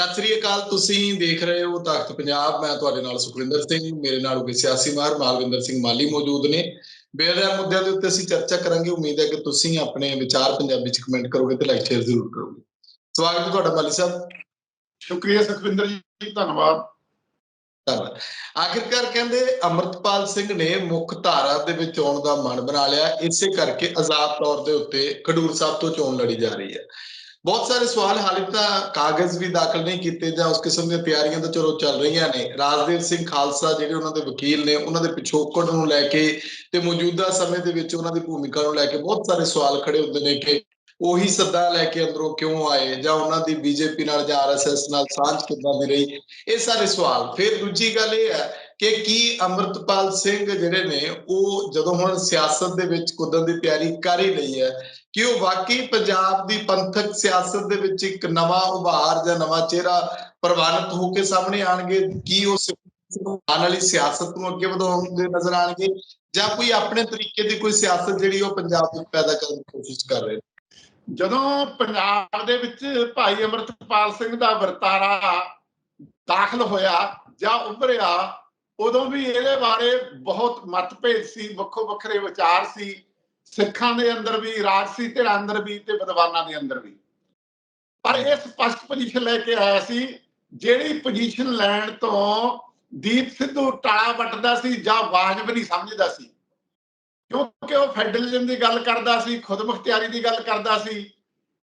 ਸਤਿ ਸ੍ਰੀ ਅਕਾਲ ਤੁਸੀਂ ਦੇਖ ਰਹੇ ਹੋ ਤਖਤ ਪੰਜਾਬ। ਮੈਂ ਤੁਹਾਡੇ ਨਾਲ ਸੁਖਵਿੰਦਰ ਸਿੰਘ ਮੇਰੇ ਨਾਲ ਉਗੇ ਸਿਆਸੀ ਮਾਹਰ ਮਾਲਵਿੰਦਰ ਸਿੰਘ ਮਾਲੀ ਮੌਜੂਦ ਨੇ। ਬੇਰਹਿਮ ਮੁੱਦਿਆਂ ਦੇ ਉੱਤੇ ਅਸੀਂ ਚਰਚਾ ਕਰਾਂਗੇ। ਉਮੀਦ ਹੈ ਕਿ ਤੁਸੀਂ ਆਪਣੇ ਵਿਚਾਰ ਪੰਜਾਬੀ ਚ ਕਮੈਂਟ ਕਰੋਗੇ ਤੇ ਲਾਈਕ ਸ਼ੇਅਰ ਜ਼ਰੂਰ ਕਰੋਗੇ। ਸਵਾਗਤ ਹੈ ਤੁਹਾਡਾ ਮਾਲੀ ਸਾਹਿਬ। ਸ਼ੁਕਰੀਆ ਸੁਖਵਿੰਦਰ ਜੀ ਧੰਨਵਾਦ। ਧੰਨਵਾਦ। ਆਖਿਰਕਾਰ ਕਹਿੰਦੇ ਅਮਰਤਪਾਲ ਸਿੰਘ ਨੇ ਮੁੱਖ ਧਾਰਾ ਦੇ ਵਿੱਚ ਆਉਣ ਦਾ ਮਨ ਬਣਾ ਲਿਆ। ਇਸੇ ਕਰਕੇ ਆਜ਼ਾਦ ਤੌਰ ਦੇ ਉੱਤੇ ਖਡੂਰ ਸਾਹਿਬ ਤੋਂ ਚੋਣ ਲੜੀ ਜਾ ਰਹੀ ਹੈ। ਬਹੁਤ ਸਾਰੇ ਸਵਾਲ ਹਾਲੇ ਤਾਂ ਕਾਗਜ਼ ਵੀ ਦਾਖਲ ਨਹੀਂ ਕੀਤੇ ਜਾਂ ਉਸ ਕਿਸਮ ਦੀਆਂ ਤਿਆਰੀਆਂ ਤਾਂ ਚਲੋ ਚੱਲ ਰਹੀਆਂ ਨੇ। ਰਾਜਦੇਵ ਸਿੰਘ ਖਾਲਸਾ ਜਿਹੜੇ ਉਹਨਾਂ ਦੇ ਵਕੀਲ ਨੇ, ਉਹਨਾਂ ਦੇ ਪਿਛੋਕੜ ਨੂੰ ਲੈ ਕੇ ਤੇ ਮੌਜੂਦਾ ਸਮੇਂ ਦੇ ਵਿੱਚ ਉਹਨਾਂ ਦੀ ਭੂਮਿਕਾ ਨੂੰ ਲੈ ਕੇ ਬਹੁਤ ਸਾਰੇ ਸਵਾਲ ਖੜੇ ਹੁੰਦੇ ਨੇ ਕਿ ਉਹੀ ਸੱਦਾ ਲੈ ਕੇ ਅੰਦਰੋਂ ਕਿਉਂ ਆਏ ਜਾਂ ਉਹਨਾਂ ਦੀ ਬੀਜੇਪੀ ਨਾਲ ਜਾਂ ਆਰਐਸਐਸ ਨਾਲ ਸਾਂਝ ਕਿੱਦਾਂ ਦੀ ਰਹੀ? ਇਹ ਸਾਰੇ ਸਵਾਲ। ਫਿਰ ਦੂਜੀ ਗੱਲ ਇਹ ਹੈ ਕਿ ਕੀ ਅਮਰਤਪਾਲ ਸਿੰਘ ਜਿਹੜੇ ਨੇ, ਉਹ ਜਦੋਂ ਹੁਣ ਸਿਆਸਤ ਦੇ ਵਿੱਚ ਕੁੱਦਣ ਦੀ ਤਿਆਰੀ ਕਰ ਹੀ ਲਈ ਹੈ, ਕਿ ਉਹ ਵਾਕਈ ਪੰਜਾਬ ਦੀ ਪੰਥਕ ਸਿਆਸਤ ਦੇ ਵਿੱਚ ਇੱਕ ਨਵਾਂ ਉਭਾਰ ਜਾਂ ਨਵਾਂ ਚਿਹਰਾ ਪ੍ਰਵਾਨਿਤ ਹੋ ਕੇ ਸਾਹਮਣੇ ਆਣਗੇ ਕੀ ਉਹ ਆਉਣ ਵਾਲੀ ਸਿਆਸਤ ਨੂੰ ਅੱਗੇ ਵਧਾਉਣ ਦੇ ਨਜ਼ਰ ਆਣਗੇ ਜਾਂ ਕੋਈ ਆਪਣੇ ਤਰੀਕੇ ਦੀ ਕੋਈ ਸਿਆਸਤ ਜਿਹੜੀ ਉਹ ਪੰਜਾਬ ਵਿੱਚ ਪੈਦਾ ਕਰਨ ਦੀ ਕੋਸ਼ਿਸ਼ ਕਰ ਰਹੇ ਨੇ? ਜਦੋਂ ਪੰਜਾਬ ਦੇ ਵਿੱਚ ਭਾਈ ਅਮਰਤਪਾਲ ਸਿੰਘ ਦਾ ਵਰਤਾਰਾ ਦਾਖਲ ਹੋਇਆ ਜਾਂ ਉੱਭਰਿਆ ਉਦੋਂ ਵੀ ਇਹਦੇ ਬਾਰੇ ਬਹੁਤ ਮਤਭੇਦ ਸੀ, ਵੱਖੋ ਵੱਖਰੇ ਵਿਚਾਰ ਸੀ। ਸਿੱਖਾਂ ਦੇ ਅੰਦਰ ਵੀ, ਰਾਜਸੀ ਧਿਰਾਂ ਅੰਦਰ ਵੀ ਤੇ ਵਿਦਵਾਨਾਂ ਦੇ ਅੰਦਰ ਵੀ। ਪਰ ਇਹ ਸਪਸ਼ਟ ਪੋਜੀਸ਼ਨ ਲੈ ਕੇ ਆਇਆ ਸੀ, ਜਿਹੜੀ ਪੋਜੀਸ਼ਨ ਲੈਣ ਤੋਂ ਦੀਪ ਸਿੱਧੂ ਟਾਲਾ ਵੱਟਦਾ ਸੀ ਜਾਂ ਵਾਜਬ ਨਹੀਂ ਸਮਝਦਾ ਸੀ। ਕਿਉਂਕਿ ਉਹ ਫੈਡਰਲਿਜ਼ਮ ਦੀ ਗੱਲ ਕਰਦਾ ਸੀ ਖੁਦਮੁਖਤਿਆਰੀ ਦੀ ਗੱਲ ਕਰਦਾ ਸੀ,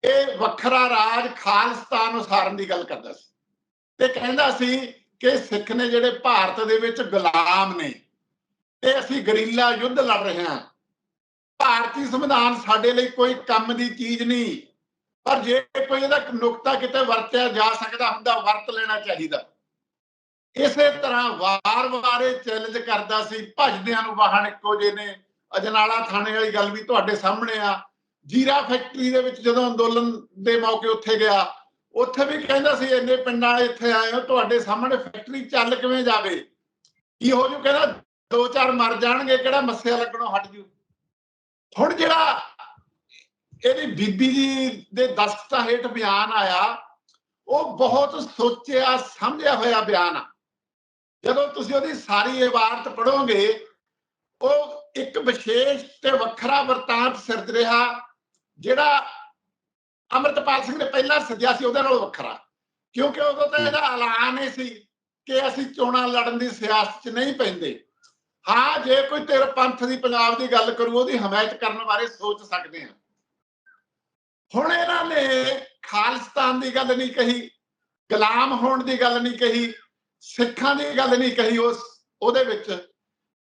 ਇਹ ਵੱਖਰਾ ਰਾਜ ਖਾਲਸਤਾਨ ਉਸਾਰਨ ਦੀ ਗੱਲ ਕਰਦਾ ਸੀ। ਤੇ ਕਹਿੰਦਾ ਸੀ ਕਿ ਸਿੱਖ ਨੇ ਜਿਹੜੇ ਭਾਰਤ ਦੇ ਵਿੱਚ ਗੁਲਾਮ ਨੇ, ਤੇ ਅਸੀਂ ਗਰੀਲਾ ਯੁੱਧ ਲੜ ਰਹੇ ਹਾਂ। ਭਾਰਤੀ ਸੰਵਿਧਾਨ ਸਾਡੇ ਲਈ ਕੋਈ ਕੰਮ ਦੀ ਚੀਜ਼ ਨਹੀਂ, ਪਰ ਜੇ ਕੋਈ ਇਹਦਾ ਨੁਕਤਾ ਕਿਤੇ ਵਰਤਿਆ ਜਾ ਸਕਦਾ ਹੁੰਦਾ, ਵਰਤ ਲੈਣਾ ਚਾਹੀਦਾ। ਇਸੇ ਤਰ੍ਹਾਂ ਵਾਰ-ਵਾਰ ਇਹ ਚੈਲੰਜ ਕਰਦਾ ਸੀ ਭਜਦਿਆਂ ਨੂੰ ਵਾਹਣ ਇੱਕੋ ਜਿਹੇ ਨੇ। ਅਜਨਾਲਾ ਥਾਣੇ ਵਾਲੀ ਗੱਲ ਵੀ ਤੁਹਾਡੇ ਸਾਹਮਣੇ ਆ। ਜੀਰਾ ਫੈਕਟਰੀ ਦੇ ਵਿੱਚ ਜਦੋਂ ਅੰਦੋਲਨ ਦੇ ਮੌਕੇ ਉੱਥੇ ਗਿਆ ਉੱਥੇ ਵੀ ਕਹਿੰਦਾ ਸੀ, ਇੰਨੇ ਪਿੰਡਾਂ ਇੱਥੇ ਆਏ ਹੋ, ਤੁਹਾਡੇ ਸਾਹਮਣੇ ਫੈਕਟਰੀ ਚੱਲ ਕਿਵੇਂ ਜਾਵੇ? ਕੀ ਹੋ ਜੂ ਕਹਿੰਦਾ, ਦੋ ਚਾਰ ਮਰ ਜਾਣਗੇ, ਕਿਹੜਾ ਮੱਸਿਆ ਲੱਗਣੋਂ ਹਟ ਜੂ? ਹੁਣ ਜਿਹੜਾ ਇਹਦੀ ਬੀਬੀ ਜੀ ਦੇ ਦਸਤਖਤਾਂ ਹੇਠ ਬਿਆਨ ਆਇਆ, ਉਹ ਬਹੁਤ ਸੋਚਿਆ, ਸਮਝਿਆ ਹੋਇਆ ਬਿਆਨ ਆ। ਜਦੋਂ ਤੁਸੀਂ ਉਹਦੀ ਸਾਰੀ ਇਬਾਰਤ ਪੜੋਗੇ ਉਹ ਇੱਕ ਵਿਸ਼ੇਸ਼ ਤੇ ਵੱਖਰਾ ਵਰਤਾਂਤ ਸਿਰਜ ਰਿਹਾ, ਜਿਹੜਾ ਅਮਰਤਪਾਲ ਸਿੰਘ ਨੇ ਪਹਿਲਾਂ ਸੱਜਿਆ ਸੀ, ਉਹਦੇ ਨਾਲੋਂ ਵੱਖਰਾ। ਕਿਉਂਕਿ ਉਦੋਂ ਤਾਂ ਇਹਦਾ ਐਲਾਨ ਹੀ ਸੀ ਕਿ ਅਸੀਂ ਚੋਣਾਂ ਲੜਨ ਦੀ ਸਿਆਸਤ 'ਚ ਨਹੀਂ ਪੈਂਦੇ। ਹਾਂ, ਜੇ ਕੋਈ ਤੇਰੇ ਪੰਥ ਦੀ, ਪੰਜਾਬ ਦੀ ਗੱਲ ਕਰੂ, ਉਹਦੀ ਹਮਾਇਤ ਕਰਨ ਬਾਰੇ ਸੋਚ ਸਕਦੇ ਹਾਂ। ਹੁਣ ਇਹਨਾਂ ਨੇ ਖਾਲਿਸਤਾਨ ਦੀ ਗੱਲ ਨਹੀਂ ਕਹੀ, ਗੁਲਾਮ ਹੋਣ ਦੀ ਗੱਲ ਨਹੀਂ ਕਹੀ, ਸਿੱਖਾਂ ਦੀ ਗੱਲ ਨਹੀਂ ਕਹੀ ਉਸ, ਉਹਦੇ ਵਿੱਚ।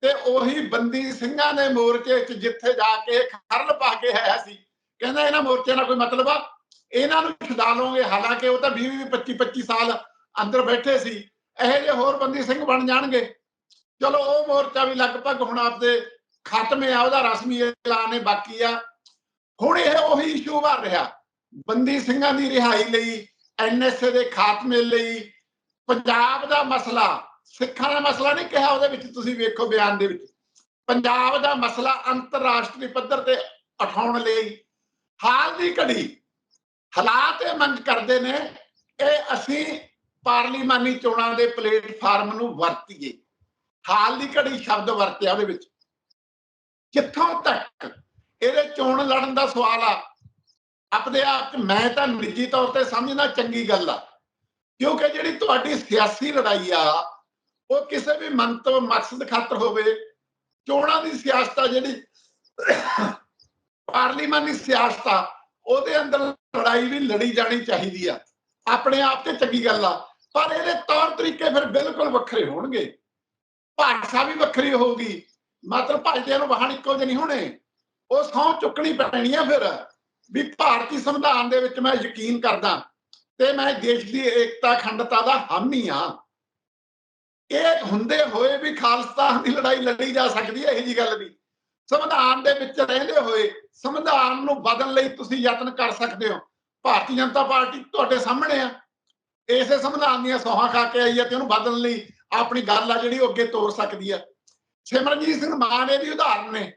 ਤੇ ਉਹੀ ਬੰਦੀ ਸਿੰਘਾਂ ਦੇ ਮੋਰਚੇ 'ਚ ਜਿੱਥੇ ਜਾ ਕੇ ਖਰਲ ਪਾ ਕੇ ਆਇਆ ਸੀ, ਕਹਿੰਦਾ ਇਹਨਾਂ ਮੋਰਚੇ ਨਾਲ ਕੋਈ ਮਤਲਬ ਆ? ਇਹਨਾਂ ਨੂੰ ਛਡਾ ਲਓਗੇ। ਹਾਲਾਂਕਿ ਉਹ ਤਾਂ 20 25 25 ਸਾਲ ਅੰਦਰ ਬੈਠੇ ਸੀ। ਇਹੋ ਜਿਹੇ ਹੋਰ ਬੰਦੀ ਸਿੰਘ ਬਣ ਜਾਣਗੇ। ਚਲੋ, ਉਹ ਮੋਰਚਾ ਵੀ ਲਗਭਗ ਹੁਣ ਆਪਦੇ ਖਤਮੇ ਆ, ਉਹਦਾ ਰਸਮੀ ਐਲਾਨ ਹੈ, ਬਾਕੀ ਆ। ਹੁਣ ਇਹ ਉਹੀ ਇਸ਼ੂ ਬਣ ਰਿਹਾ। ਬੰਦੀ ਸਿੰਘਾਂ ਦੀ ਰਿਹਾਈ ਲਈ ਐਨਐਸਏ ਦੇ ਖਾਤਮੇ ਲਈ, ਪੰਜਾਬ ਦਾ ਮਸਲਾ, ਸਿੱਖਾਂ ਦਾ ਮਸਲਾ ਨਹੀਂ ਕਿਹਾ ਉਹਦੇ ਵਿੱਚ, ਤੁਸੀਂ ਵੇਖੋ ਬਿਆਨ ਦੇ ਵਿੱਚ। ਪੰਜਾਬ ਦਾ ਮਸਲਾ ਅੰਤਰਰਾਸ਼ਟਰੀ ਪੱਧਰ ਤੇ ਉਠਾਉਣ ਲਈ ਹਾਲ ਦੀ ਘੜੀ ਹਾਲਾਤ ਇਹ ਮੰਗ ਕਰਦੇ ਨੇ, ਇਹ ਅਸੀਂ ਪਾਰਲੀਮਾਨੀ ਚੋਣਾਂ ਦੇ ਪਲੇਟਫਾਰਮ ਨੂੰ ਵਰਤੀਏ। ਹਾਲ ਦੀ ਘੜੀ ਸ਼ਬਦ ਵਰਤਿਆ ਉਹਦੇ ਵਿੱਚ। ਕਿੱਥੋਂ ਤੱਕ ਇਹਦੇ ਚੋਣ ਲੜਨ ਦਾ ਸਵਾਲ ਆ, ਆਪਣੇ ਆਪ ਮੈਂ ਤਾਂ ਨਿੱਜੀ ਤੌਰ ਤੇ ਸਮਝਣਾ ਚੰਗੀ ਗੱਲ ਆ। ਕਿਉਂਕਿ ਜਿਹੜੀ ਤੁਹਾਡੀ ਸਿਆਸੀ ਲੜਾਈ ਆ, ਉਹ ਕਿਸੇ ਵੀ ਮੰਤਵ ਮਕਸਦ ਖਾਤਰ ਹੋਵੇ, ਚੋਣਾਂ ਦੀ ਸਿਆਸਤ ਆ ਜਿਹੜੀ, ਪਾਰਲੀਮਾਨੀ ਸਿਆਸਤ ਆ, ਉਹਦੇ ਅੰਦਰ ਲੜਾਈ ਵੀ ਲੜੀ ਜਾਣੀ ਚਾਹੀਦੀ ਆ। ਆਪਣੇ ਆਪ ਤੇ ਚੰਗੀ ਗੱਲ ਆ, ਪਰ ਇਹਦੇ ਤੌਰ ਤਰੀਕੇ ਫਿਰ ਬਿਲਕੁਲ ਵੱਖਰੇ ਹੋਣਗੇ। ਭਾਸ਼ਾ ਵੀ ਵੱਖਰੀ ਹੋਊਗੀ। ਮਤਲਬ ਭਾਜਦਿਆਂ ਨੂੰ ਵਾਹਣ ਇੱਕੋ ਜਿਹੇ ਨਹੀਂ ਹੋਣੇ। ਉਹ ਸੌ ਚੁੱਕਣੀ ਪੈਣੀ ਆ ਫਿਰ, ਵੀ ਭਾਰਤੀ ਸੰਵਿਧਾਨ ਦੇ ਵਿੱਚ ਮੈਂ ਯਕੀਨ ਕਰਦਾ, ਤੇ ਮੈਂ ਦੇਸ਼ ਦੀ ਏਕਤਾ, ਅਖੰਡਤਾ ਦਾ ਹਾਮੀ ਆ। ਇਹ ਹੁੰਦੇ ਹੋਏ ਵੀ ਖਾਲਸਤਾਨ ਦੀ ਲੜਾਈ ਲੜੀ ਜਾ ਸਕਦੀ ਹੈ ਇਹ ਜੀ ਗੱਲ ਵੀ। ਸੰਵਿਧਾਨ ਦੇ ਵਿੱਚ ਰਹਿੰਦੇ ਹੋਏ ਸੰਵਿਧਾਨ ਨੂੰ ਬਦਲਣ ਲਈ ਤੁਸੀਂ ਯਤਨ ਕਰ ਸਕਦੇ ਹੋ। ਭਾਰਤੀ ਜਨਤਾ ਪਾਰਟੀ ਤੁਹਾਡੇ ਸਾਹਮਣੇ ਆ। ਇਸੇ ਸੰਵਿਧਾਨ ਦੀਆਂ ਸੋਹਾਂ ਖਾ ਕੇ ਆਈ ਹੈ ਤੇ ਉਹਨੂੰ ਬਦਲਣ ਲਈ ਆਪਣੀ ਗੱਲ ਆ ਜਿਹੜੀ ਉਹ ਅੱਗੇ ਤੋਰ ਸਕਦੀ ਆ ਸਿਮਰਨਜੀਤ ਸਿੰਘ ਮਾਨ ਇਹ ਵੀ ਉਦਾਹਰਨ ਨੇ।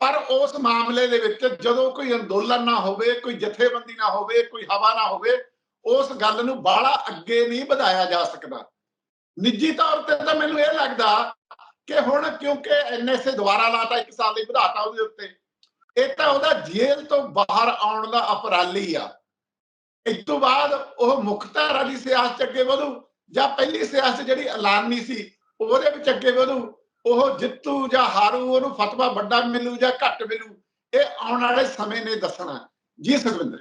ਪਰ ਉਸ ਮਾਮਲੇ ਦੇ ਵਿੱਚ ਜਦੋਂ ਕੋਈ ਅੰਦੋਲਨ ਨਾ ਹੋਵੇ, ਕੋਈ ਜਥੇਬੰਦੀ ਨਾ ਹੋਵੇ, ਕੋਈ ਹਵਾ ਨਾ ਹੋਵੇ, ਉਸ ਗੱਲ ਨੂੰ ਬਾਹਲਾ ਅੱਗੇ ਨਹੀਂ ਵਧਾਇਆ ਜਾ ਸਕਦਾ। ਨਿੱਜੀ ਤੌਰ ਤੇ ਤਾਂ ਮੈਨੂੰ ਇਹ ਲੱਗਦਾ ਕਿ ਹੁਣ ਕਿਉਂਕਿ ਐਨਐਸਏ ਦੁਬਾਰਾ ਲਾਤਾ ਇੱਕ ਸਾਲ ਲਈ ਵਧਾਤਾ ਉਹਦੇ ਉੱਤੇ ਇਹ ਤਾਂ ਉਹਦਾ ਜੇਲ੍ਹ ਤੋਂ ਬਾਹਰ ਆਉਣ ਦਾ ਅਪਰਾਲੀ ਆ। ਇਸ ਤੋਂ ਬਾਅਦ ਉਹ ਮੁੱਖ ਧਾਰਾ ਦੀ ਸਿਆਸਤ ਅੱਗੇ ਵਧੂ ਜਾਂ ਪਹਿਲੀ ਸਿਆਸਤ ਜਿਹੜੀ ਐਲਾਨੀ ਸੀ, ਉਹਦੇ ਵਿੱਚ ਅੱਗੇ ਵਧੂ। ਉਹ ਜਿੱਤੂ ਜਾਂ ਹਾਰੂ, ਉਹਨੂੰ ਫਤਵਾ ਵੱਡਾ ਮਿਲੂ ਜਾਂ ਘੱਟ ਮਿਲੂ, ਇਹ ਆਉਣ ਵਾਲੇ ਸਮੇਂ ਨੇ ਦੱਸਣਾ। ਜੀ ਸੁਖਵਿੰਦਰ।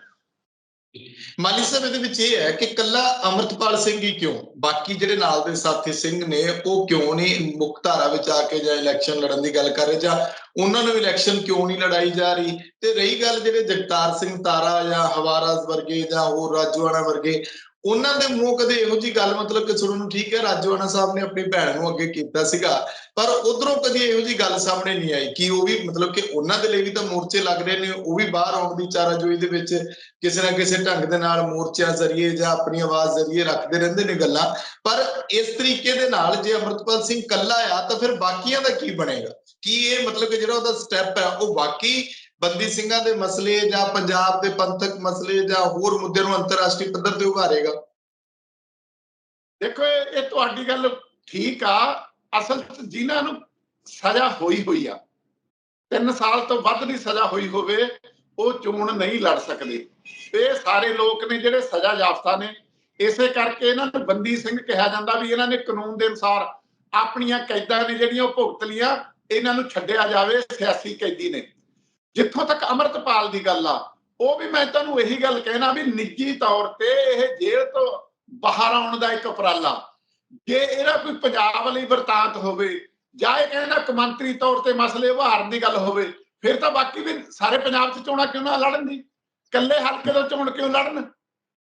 ਮਾਲੀ ਸਾਹਿਬ, ਇਹਦੇ ਵਿੱਚ ਇਹ ਹੈ ਕਿ ਕੱਲਾ ਅਮਰਤਪਾਲ ਸਿੰਘ ਹੀ ਕਿਉਂ? ਬਾਕੀ ਜਿਹੜੇ ਨਾਲ ਦੇ ਸਾਥੀ ਸਿੰਘ ਨੇ, ਉਹ ਕਿਉਂ ਨਹੀਂ ਮੁੱਖ ਧਾਰਾ ਵਿੱਚ ਆ ਕੇ ਜਾਂ ਇਲੈਕਸ਼ਨ ਲੜਨ ਦੀ ਗੱਲ ਕਰ ਰਹੇ ਜਾਂ ਉਹਨਾਂ ਨੂੰ ਇਲੈਕਸ਼ਨ ਕਿਉਂ ਨਹੀਂ ਲੜਾਈ ਜਾ ਰਹੀ? ਤੇ ਰਹੀ ਗੱਲ ਜਿਹੜੇ ਜਗਤਾਰ ਸਿੰਘ ਤਾਰਾ ਜਾਂ ਹਵਾਰਾਜ਼ ਵਰਗੇ ਜਾਂ ਹੋਰ ਰਾਜੂਆਣਾ ਵਰਗੇ ਉਹਨਾਂ ਦੇ ਮੂੰਹ ਕਦੇ ਇਹੋ ਜੀ ਗੱਲ ਮਤਲਬ ਕਿ ਸੁਣਨ ਨੂੰ ਠੀਕ ਹੈ? ਰਾਜੂਆਣਾ ਸਾਹਿਬ ਨੇ ਆਪਣੀ ਭੈਣ ਨੂੰ ਅੱਗੇ ਕੀਤਾ ਸੀਗਾ। ਪਰ ਉਧਰੋਂ ਕਦੀ ਇਹੋ ਜੀ ਗੱਲ ਸਾਹਮਣੇ ਨਹੀਂ ਆਈ ਕਿ ਉਹ ਵੀ ਮਤਲਬ ਕਿ ਉਹਨਾਂ ਦੇ ਲਈ ਵੀ ਤਾਂ ਮੋਰਚੇ ਲੱਗ ਰਹੇ ਨੇ, ਉਹ ਵੀ ਬਾਹਰ ਆਉਣ ਦੀ ਚਾਰਾਜੋਈ ਦੇ ਵਿੱਚ ਕਿਸੇ ਨਾ ਕਿਸੇ ਢੰਗ ਦੇ ਨਾਲ ਮੋਰਚਿਆਂ ਜ਼ਰੀਏ ਜਾਂ ਆਪਣੀ ਆਵਾਜ਼ ਜ਼ਰੀਏ ਰੱਖਦੇ ਰਹਿੰਦੇ ਨੇ ਗੱਲਾਂ। ਪਰ ਇਸ ਤਰੀਕੇ ਦੇ ਨਾਲ ਜੇ ਅਮਰਤਪਾਲ ਸਿੰਘ ਕੱਲਾ ਆ ਤਾਂ ਫਿਰ ਬਾਕੀਆਂ ਦਾ ਕੀ ਬਣੇਗਾ? ਕੀ ਇਹ ਮਤਲਬ ਕਿ ਜਿਹੜਾ ਉਹਦਾ ਸਟੈਪ ਹੈ, ਉਹ ਬਾਕੀ ਬੰਦੀ ਸਿੰਘਾਂ ਦੇ ਮਸਲੇ ਜਾਂ ਪੰਜਾਬ ਦੇ ਪੰਥਕ ਮਸਲੇ ਜਾਂ ਹੋਰ ਮੁੱਦੇ ਨੂੰ ਅੰਤਰਰਾਸ਼ਟਰੀ ਪੱਧਰ ਤੇ ਉਭਾਰੇਗਾ। ਦੇਖੋ, ਇਹ ਤੁਹਾਡੀ ਗੱਲ ਠੀਕ ਆ। ਅਸਲ 'ਚ ਜਿਨ੍ਹਾਂ ਨੂੰ ਸਜ਼ਾ ਹੋਈ ਹੋਈ ਆ 3 ਸਾਲ ਤੋਂ ਵੱਧ ਦੀ ਸਜ਼ਾ ਹੋਈ ਹੋਵੇ, ਉਹ ਚੋਣ ਨਹੀਂ ਲੜ ਸਕਦੇ। ਇਹ ਸਾਰੇ ਲੋਕ ਨੇ ਜਿਹੜੇ ਸਜ਼ਾ ਯਾਫਤਾ ਨੇ, ਇਸੇ ਕਰਕੇ ਇਹਨਾਂ ਨੂੰ ਬੰਦੀ ਸਿੰਘ ਕਿਹਾ ਜਾਂਦਾ ਵੀ ਇਹਨਾਂ ਨੇ ਕਾਨੂੰਨ ਦੇ ਅਨੁਸਾਰ ਆਪਣੀਆਂ ਕੈਦਾਂ ਨੇ ਜਿਹੜੀਆਂ ਉਹ ਭੁਗਤ ਲੀਆਂ ਇਹਨਾਂ ਨੂੰ ਛੱਡਿਆ ਜਾਵੇ ਸਿਆਸੀ ਕੈਦੀ ਨੇ। ਜਿੱਥੋਂ ਤੱਕ ਅਮਰਤਪਾਲ ਦੀ ਗੱਲ ਆ, ਉਹ ਵੀ ਮੈਂ ਤੁਹਾਨੂੰ ਇਹੀ ਗੱਲ ਕਹਿਣਾ ਵੀ ਨਿੱਜੀ ਤੌਰ ਤੇ ਇਹ ਜੇਲ੍ਹ ਤੋਂ ਬਾਹਰ ਆਉਣ ਦਾ ਇੱਕ ਉਪਰਾਲਾ। ਜੇ ਇਹਦਾ ਕੋਈ ਪੰਜਾਬ ਲਈ ਵਰਤਾਂਤ ਹੋਵੇ ਜਾਂ ਇਹ ਕਹਿੰਦਾ ਕਮੰਤਰੀ ਤੌਰ ਤੇ ਮਸਲੇ ਉਭਾਰਨ ਦੀ ਗੱਲ ਹੋਵੇ, ਫਿਰ ਤਾਂ ਬਾਕੀ ਵੀ ਸਾਰੇ ਪੰਜਾਬ 'ਚ ਚੋਣਾਂ ਕਿਉਂ ਨਾ ਲੜਨ ਦੀ ਇਕੱਲੇ ਹਲਕੇ ਤੋਂ ਚੋਣ ਕਿਉਂ ਲੜਨ?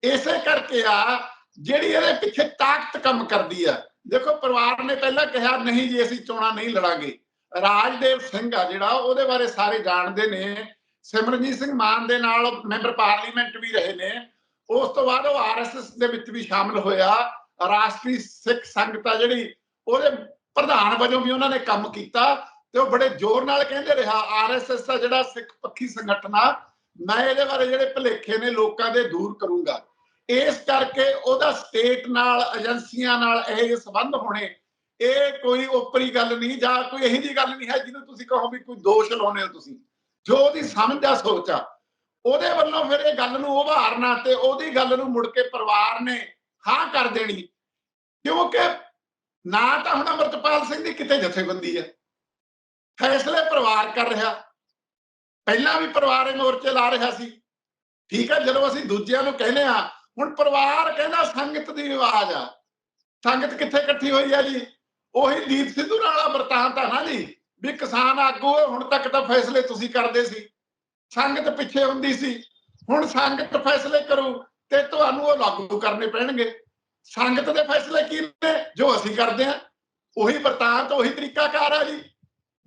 ਇਸੇ ਕਰਕੇ ਆ, ਜਿਹੜੀ ਇਹਦੇ ਪਿੱਛੇ ਤਾਕਤ ਕੰਮ ਕਰਦੀ ਆ। ਦੇਖੋ, ਪਰਿਵਾਰ ਨੇ ਪਹਿਲਾਂ ਕਿਹਾ, ਨਹੀਂ ਜੀ, ਅਸੀਂ ਚੋਣਾਂ ਨਹੀਂ ਲੜਾਂਗੇ। ਰਾਜਦੇਵ ਸਿੰਘ ਆ ਜਿਹੜਾ, ਉਹਦੇ ਬਾਰੇ ਸਾਰੇ ਜਾਣਦੇ ਨੇ। ਸਿਮਰਨਜੀਤ ਸਿੰਘ ਮਾਨ ਦੇ ਨਾਲ ਮੈਂਬਰ ਪਾਰਲੀਮੈਂਟ ਵੀ ਰਹੇ ਨੇ। ਉਸ ਤੋਂ ਬਾਅਦ ਉਹ ਆਰਐਸਐਸ ਦੇ ਵਿੱਚ ਵੀ ਸ਼ਾਮਲ ਹੋਇਆ। ਰਾਸ਼ਟਰੀ ਸਿੱਖ ਸੰਗਤ ਆ ਜਿਹੜੀ, ਉਹਦੇ ਪ੍ਰਧਾਨ ਵਜੋਂ ਵੀ ਉਹਨਾਂ ਨੇ ਕੰਮ ਕੀਤਾ ਤੇ ਉਹ ਬੜੇ ਜ਼ੋਰ ਨਾਲ ਕਹਿੰਦੇ ਰਿਹਾ ਆਰਐਸਐਸ ਦਾ ਜਿਹੜਾ ਸਿੱਖ ਪੱਖੀ ਸੰਗਠਨ ਆ, ਮੈਂ ਇਹਦੇ ਬਾਰੇ ਜਿਹੜੇ ਭਲੇਖੇ ਨੇ ਲੋਕਾਂ ਦੇ ਦੂਰ ਕਰੂੰਗਾ। ਇਸ ਕਰਕੇ ਉਹਦਾ ਸਟੇਟ ਨਾਲ ਏਜੰਸੀਆਂ ਨਾਲ ਇਹ ਸੰਬੰਧ ਹੋਣੇ ਇਹ ਕੋਈ ਉਪਰੀ ਗੱਲ ਨਹੀਂ ਜਾਂ ਕੋਈ ਇਹੀ ਜੀ ਗੱਲ ਨਹੀਂ ਹੈ ਜਿਹਨੂੰ ਤੁਸੀਂ ਕਹੋ ਵੀ ਕੋਈ ਦੋਸ਼ ਲਾਉਨੇ ਹੋ ਤੁਸੀਂ। ਜੋ ਉਹਦੀ ਸਮਝ ਆ, ਸੋਚ ਆ, ਉਹਦੇ ਵੱਲੋਂ ਫਿਰ ਇਹ ਗੱਲ ਨੂੰ ਉਭਾਰਨਾ ਤੇ ਉਹਦੀ ਗੱਲ ਨੂੰ ਮੁੜ ਕੇ ਪਰਿਵਾਰ ਨੇ ਹਾਂ ਕਰ ਦੇਣੀ। ਕਿਉਂਕਿ ਨਾ ਤਾਂ ਹੁਣ ਅਮਰਤਪਾਲ ਸਿੰਘ ਦੀ ਕਿਤੇ ਜਥੇਬੰਦੀ ਹੈ ਫੈਸਲੇ ਪਰਿਵਾਰ ਕਰ ਰਿਹਾ। ਪਹਿਲਾਂ ਵੀ ਪਰਿਵਾਰ ਇਹ ਮੋਰਚੇ ਲਾ ਰਿਹਾ ਸੀ। ਠੀਕ ਹੈ ਜਦੋਂ ਅਸੀਂ ਦੂਜਿਆਂ ਨੂੰ ਕਹਿੰਦੇ ਆ ਹੁਣ ਪਰਿਵਾਰ ਕਹਿੰਦਾ ਸੰਗਤ ਦੀ ਆਵਾਜ਼ ਆ। ਸੰਗਤ ਕਿੱਥੇ ਇਕੱਠੀ ਹੋਈ ਆ ਜੀ? ਉਹੀ ਦੀਪ ਸਿੱਧੂ ਨਾਲ ਦਾ ਵਰਤਾਂਤ ਆ ਨਾ ਜੀ, ਵੀ ਕਿਸਾਨ ਆਗੂ ਹੁਣ ਤੱਕ ਤਾਂ ਫੈਸਲੇ ਤੁਸੀਂ ਕਰਦੇ ਸੀ। ਸੰਗਤ ਪਿੱਛੇ ਹੁੰਦੀ ਸੀ, ਹੁਣ ਸੰਗਤ ਫੈਸਲੇ ਕਰੂ ਤੇ ਤੁਹਾਨੂੰ ਉਹ ਲਾਗੂ ਕਰਨੇ ਪੈਣਗੇ। ਸੰਗਤ ਦੇ ਫੈਸਲੇ ਕੀ ਨੇ, ਜੋ ਅਸੀਂ ਕਰਦੇ ਆ ਉਹੀ ਵਰਤਾਂਤ ਉਹੀ ਤਰੀਕਾਕਾਰ ਆ ਜੀ।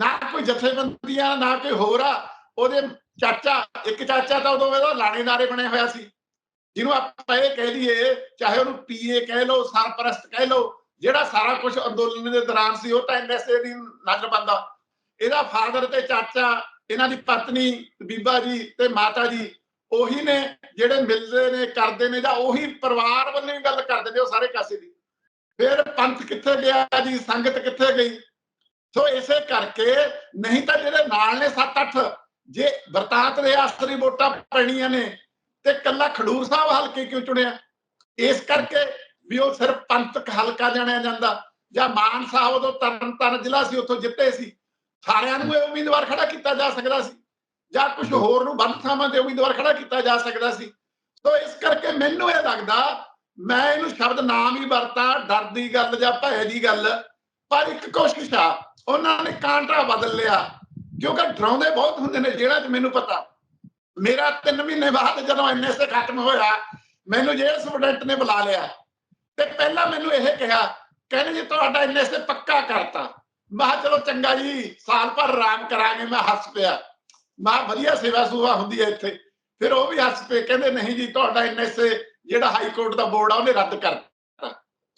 ਨਾ ਕੋਈ ਜਥੇਬੰਦੀਆਂ, ਨਾ ਕੋਈ ਹੋਰ ਆ। ਉਹਦੇ ਚਾਚਾ, ਇੱਕ ਚਾਚਾ ਤਾਂ ਉਦੋਂ ਇਹਦਾ ਲਾਣੇ ਲਾਣੇਦਾਰੇ ਬਣਿਆ ਹੋਇਆ ਸੀ। ਜਿਹਨੂੰ ਆਪਾਂ ਇਹ ਕਹਿ ਲਈਏ, ਚਾਹੇ ਉਹਨੂੰ ਪੀਏ ਕਹਿ ਲਓ, ਸਰਪ੍ਰਸਤ ਕਹਿ ਲਓ ਜਿਹੜਾ ਸਾਰਾ ਕੁਝ ਅੰਦੋਲਨ ਦੇ ਦੌਰਾਨ ਸੀ, ਉਹ ਤਾਂ ਐਨਐਸਏ ਦੀ ਨਜ਼ਰ ਬੰਦਾ। ਇਹਦਾ ਫਾਦਰ ਤੇ ਚਾਚਾ, ਇਹਨਾਂ ਦੀ ਪਤਨੀ, ਬੀਬਾ ਜੀ ਤੇ ਮਾਤਾ ਜੀ, ਉਹੀ ਨੇ ਜਿਹੜੇ ਮਿਲਦੇ ਨੇ, ਕਰਦੇ ਨੇ, ਜਾਂ ਉਹੀ ਪਰਿਵਾਰ ਵੱਲੋਂ ਹੀ ਗੱਲ ਕਰਦੇ ਨੇ ਉਹ ਸਾਰੇ ਕਾਸੇ ਦੀ। ਫਿਰ ਪੰਥ ਕਿੱਥੇ ਗਿਆ ਜੀ, ਸੰਗਤ ਕਿੱਥੇ ਗਈ? ਸੋ ਇਸੇ ਕਰਕੇ ਨਹੀਂ ਤਾਂ ਜਿਹੜੇ ਨਾਲ ਨੇ 7-8 ਜੇ ਵਰਤਾਂਤ ਦੇ ਆਸਰੀ ਵੋਟਾਂ ਪੈਣੀਆਂ ਨੇ, ਤੇ ਕੱਲਾ ਖਡੂਰ ਸਾਹਿਬ ਹਲਕੇ ਕਿਉਂ ਚੁਣਿਆ? ਇਸ ਕਰਕੇ ਵੀ ਉਹ ਸਿਰਫ ਪੰਥਕ ਹਲਕਾ ਜਾਣਿਆ ਜਾਂਦਾ। ਜਾਂ ਮਾਨ ਸਾਹਿਬ ਉਦੋਂ ਤਰਨਤਾਰਨ ਜ਼ਿਲ੍ਹਾ ਸੀ ਉੱਥੋਂ ਜਿੱਤੇ ਸੀ। ਸਾਰਿਆਂ ਨੂੰ ਇਹ ਉਮੀਦਵਾਰ ਖੜਾ ਕੀਤਾ ਜਾ ਸਕਦਾ ਸੀ। ਜਾਂ ਕੁਝ ਹੋਰ ਨੂੰ ਬੰਦ ਥਾਵਾਂ ਤੇ ਉਮੀਦਵਾਰ ਖੜਾ ਕੀਤਾ ਜਾ ਸਕਦਾ ਸੀ। ਸੋ ਇਸ ਕਰਕੇ ਮੈਨੂੰ ਇਹ ਲੱਗਦਾ ਮੈਂ ਇਹਨੂੰ ਸ਼ਬਦ ਨਾਮ ਹੀ ਵਰਤਾਂ ਡਰ ਦੀ ਗੱਲ ਜਾਂ ਭੈ ਦੀ ਗੱਲ। ਪਰ ਇੱਕ ਕੋਸ਼ਿਸ਼ ਆ ਉਹਨਾਂ ਨੇ ਕਾਂਟਾ ਬਦਲ ਲਿਆ। ਕਿਉਂਕਿ ਡਰਾਉਂਦੇ ਬਹੁਤ ਹੁੰਦੇ ਨੇ ਜਿਹੜਾ ਚ ਮੈਨੂੰ ਪਤਾ। ਮੇਰਾ 3 ਮਹੀਨੇ ਬਾਅਦ ਜਦੋਂ ਐਨਐਸਏ ਖਤਮ ਹੋਇਆ ਮੈਨੂੰ ਜੇਲ੍ਹ ਸੁਪਰਡੈਂਟ ਨੇ ਬੁਲਾ ਲਿਆ। ਤੇ ਪਹਿਲਾਂ ਮੈਨੂੰ ਇਹ ਕਿਹਾ, ਕਹਿੰਦੇ ਜੀ ਤੁਹਾਡਾ ਐਨਐਸਏ ਪੱਕਾ ਕਰਤਾ। ਮੈਂ ਕਿਹਾ, ਚਲੋ ਚੰਗਾ ਜੀ, ਸਾਲ ਭਰ ਆਰਾਮ ਕਰਾਂਗੇ, ਮੈਂ ਹੱਸ ਪਿਆ। ਮੈਂ ਵਧੀਆ ਸੇਵਾ ਸੁਭਾ ਹੁੰਦੀ ਹੈ ਇੱਥੇ। ਫਿਰ ਉਹ ਵੀ ਹੱਸ ਪਏ, ਕਹਿੰਦੇ ਨਹੀਂ ਜੀ, ਤੁਹਾਡਾ ਐਨਐਸਏ ਜਿਹੜਾ ਹਾਈ ਕੋਰਟ ਦਾ ਬੋਰਡ ਆ, ਉਹਨੇ ਰੱਦ ਕਰਤਾ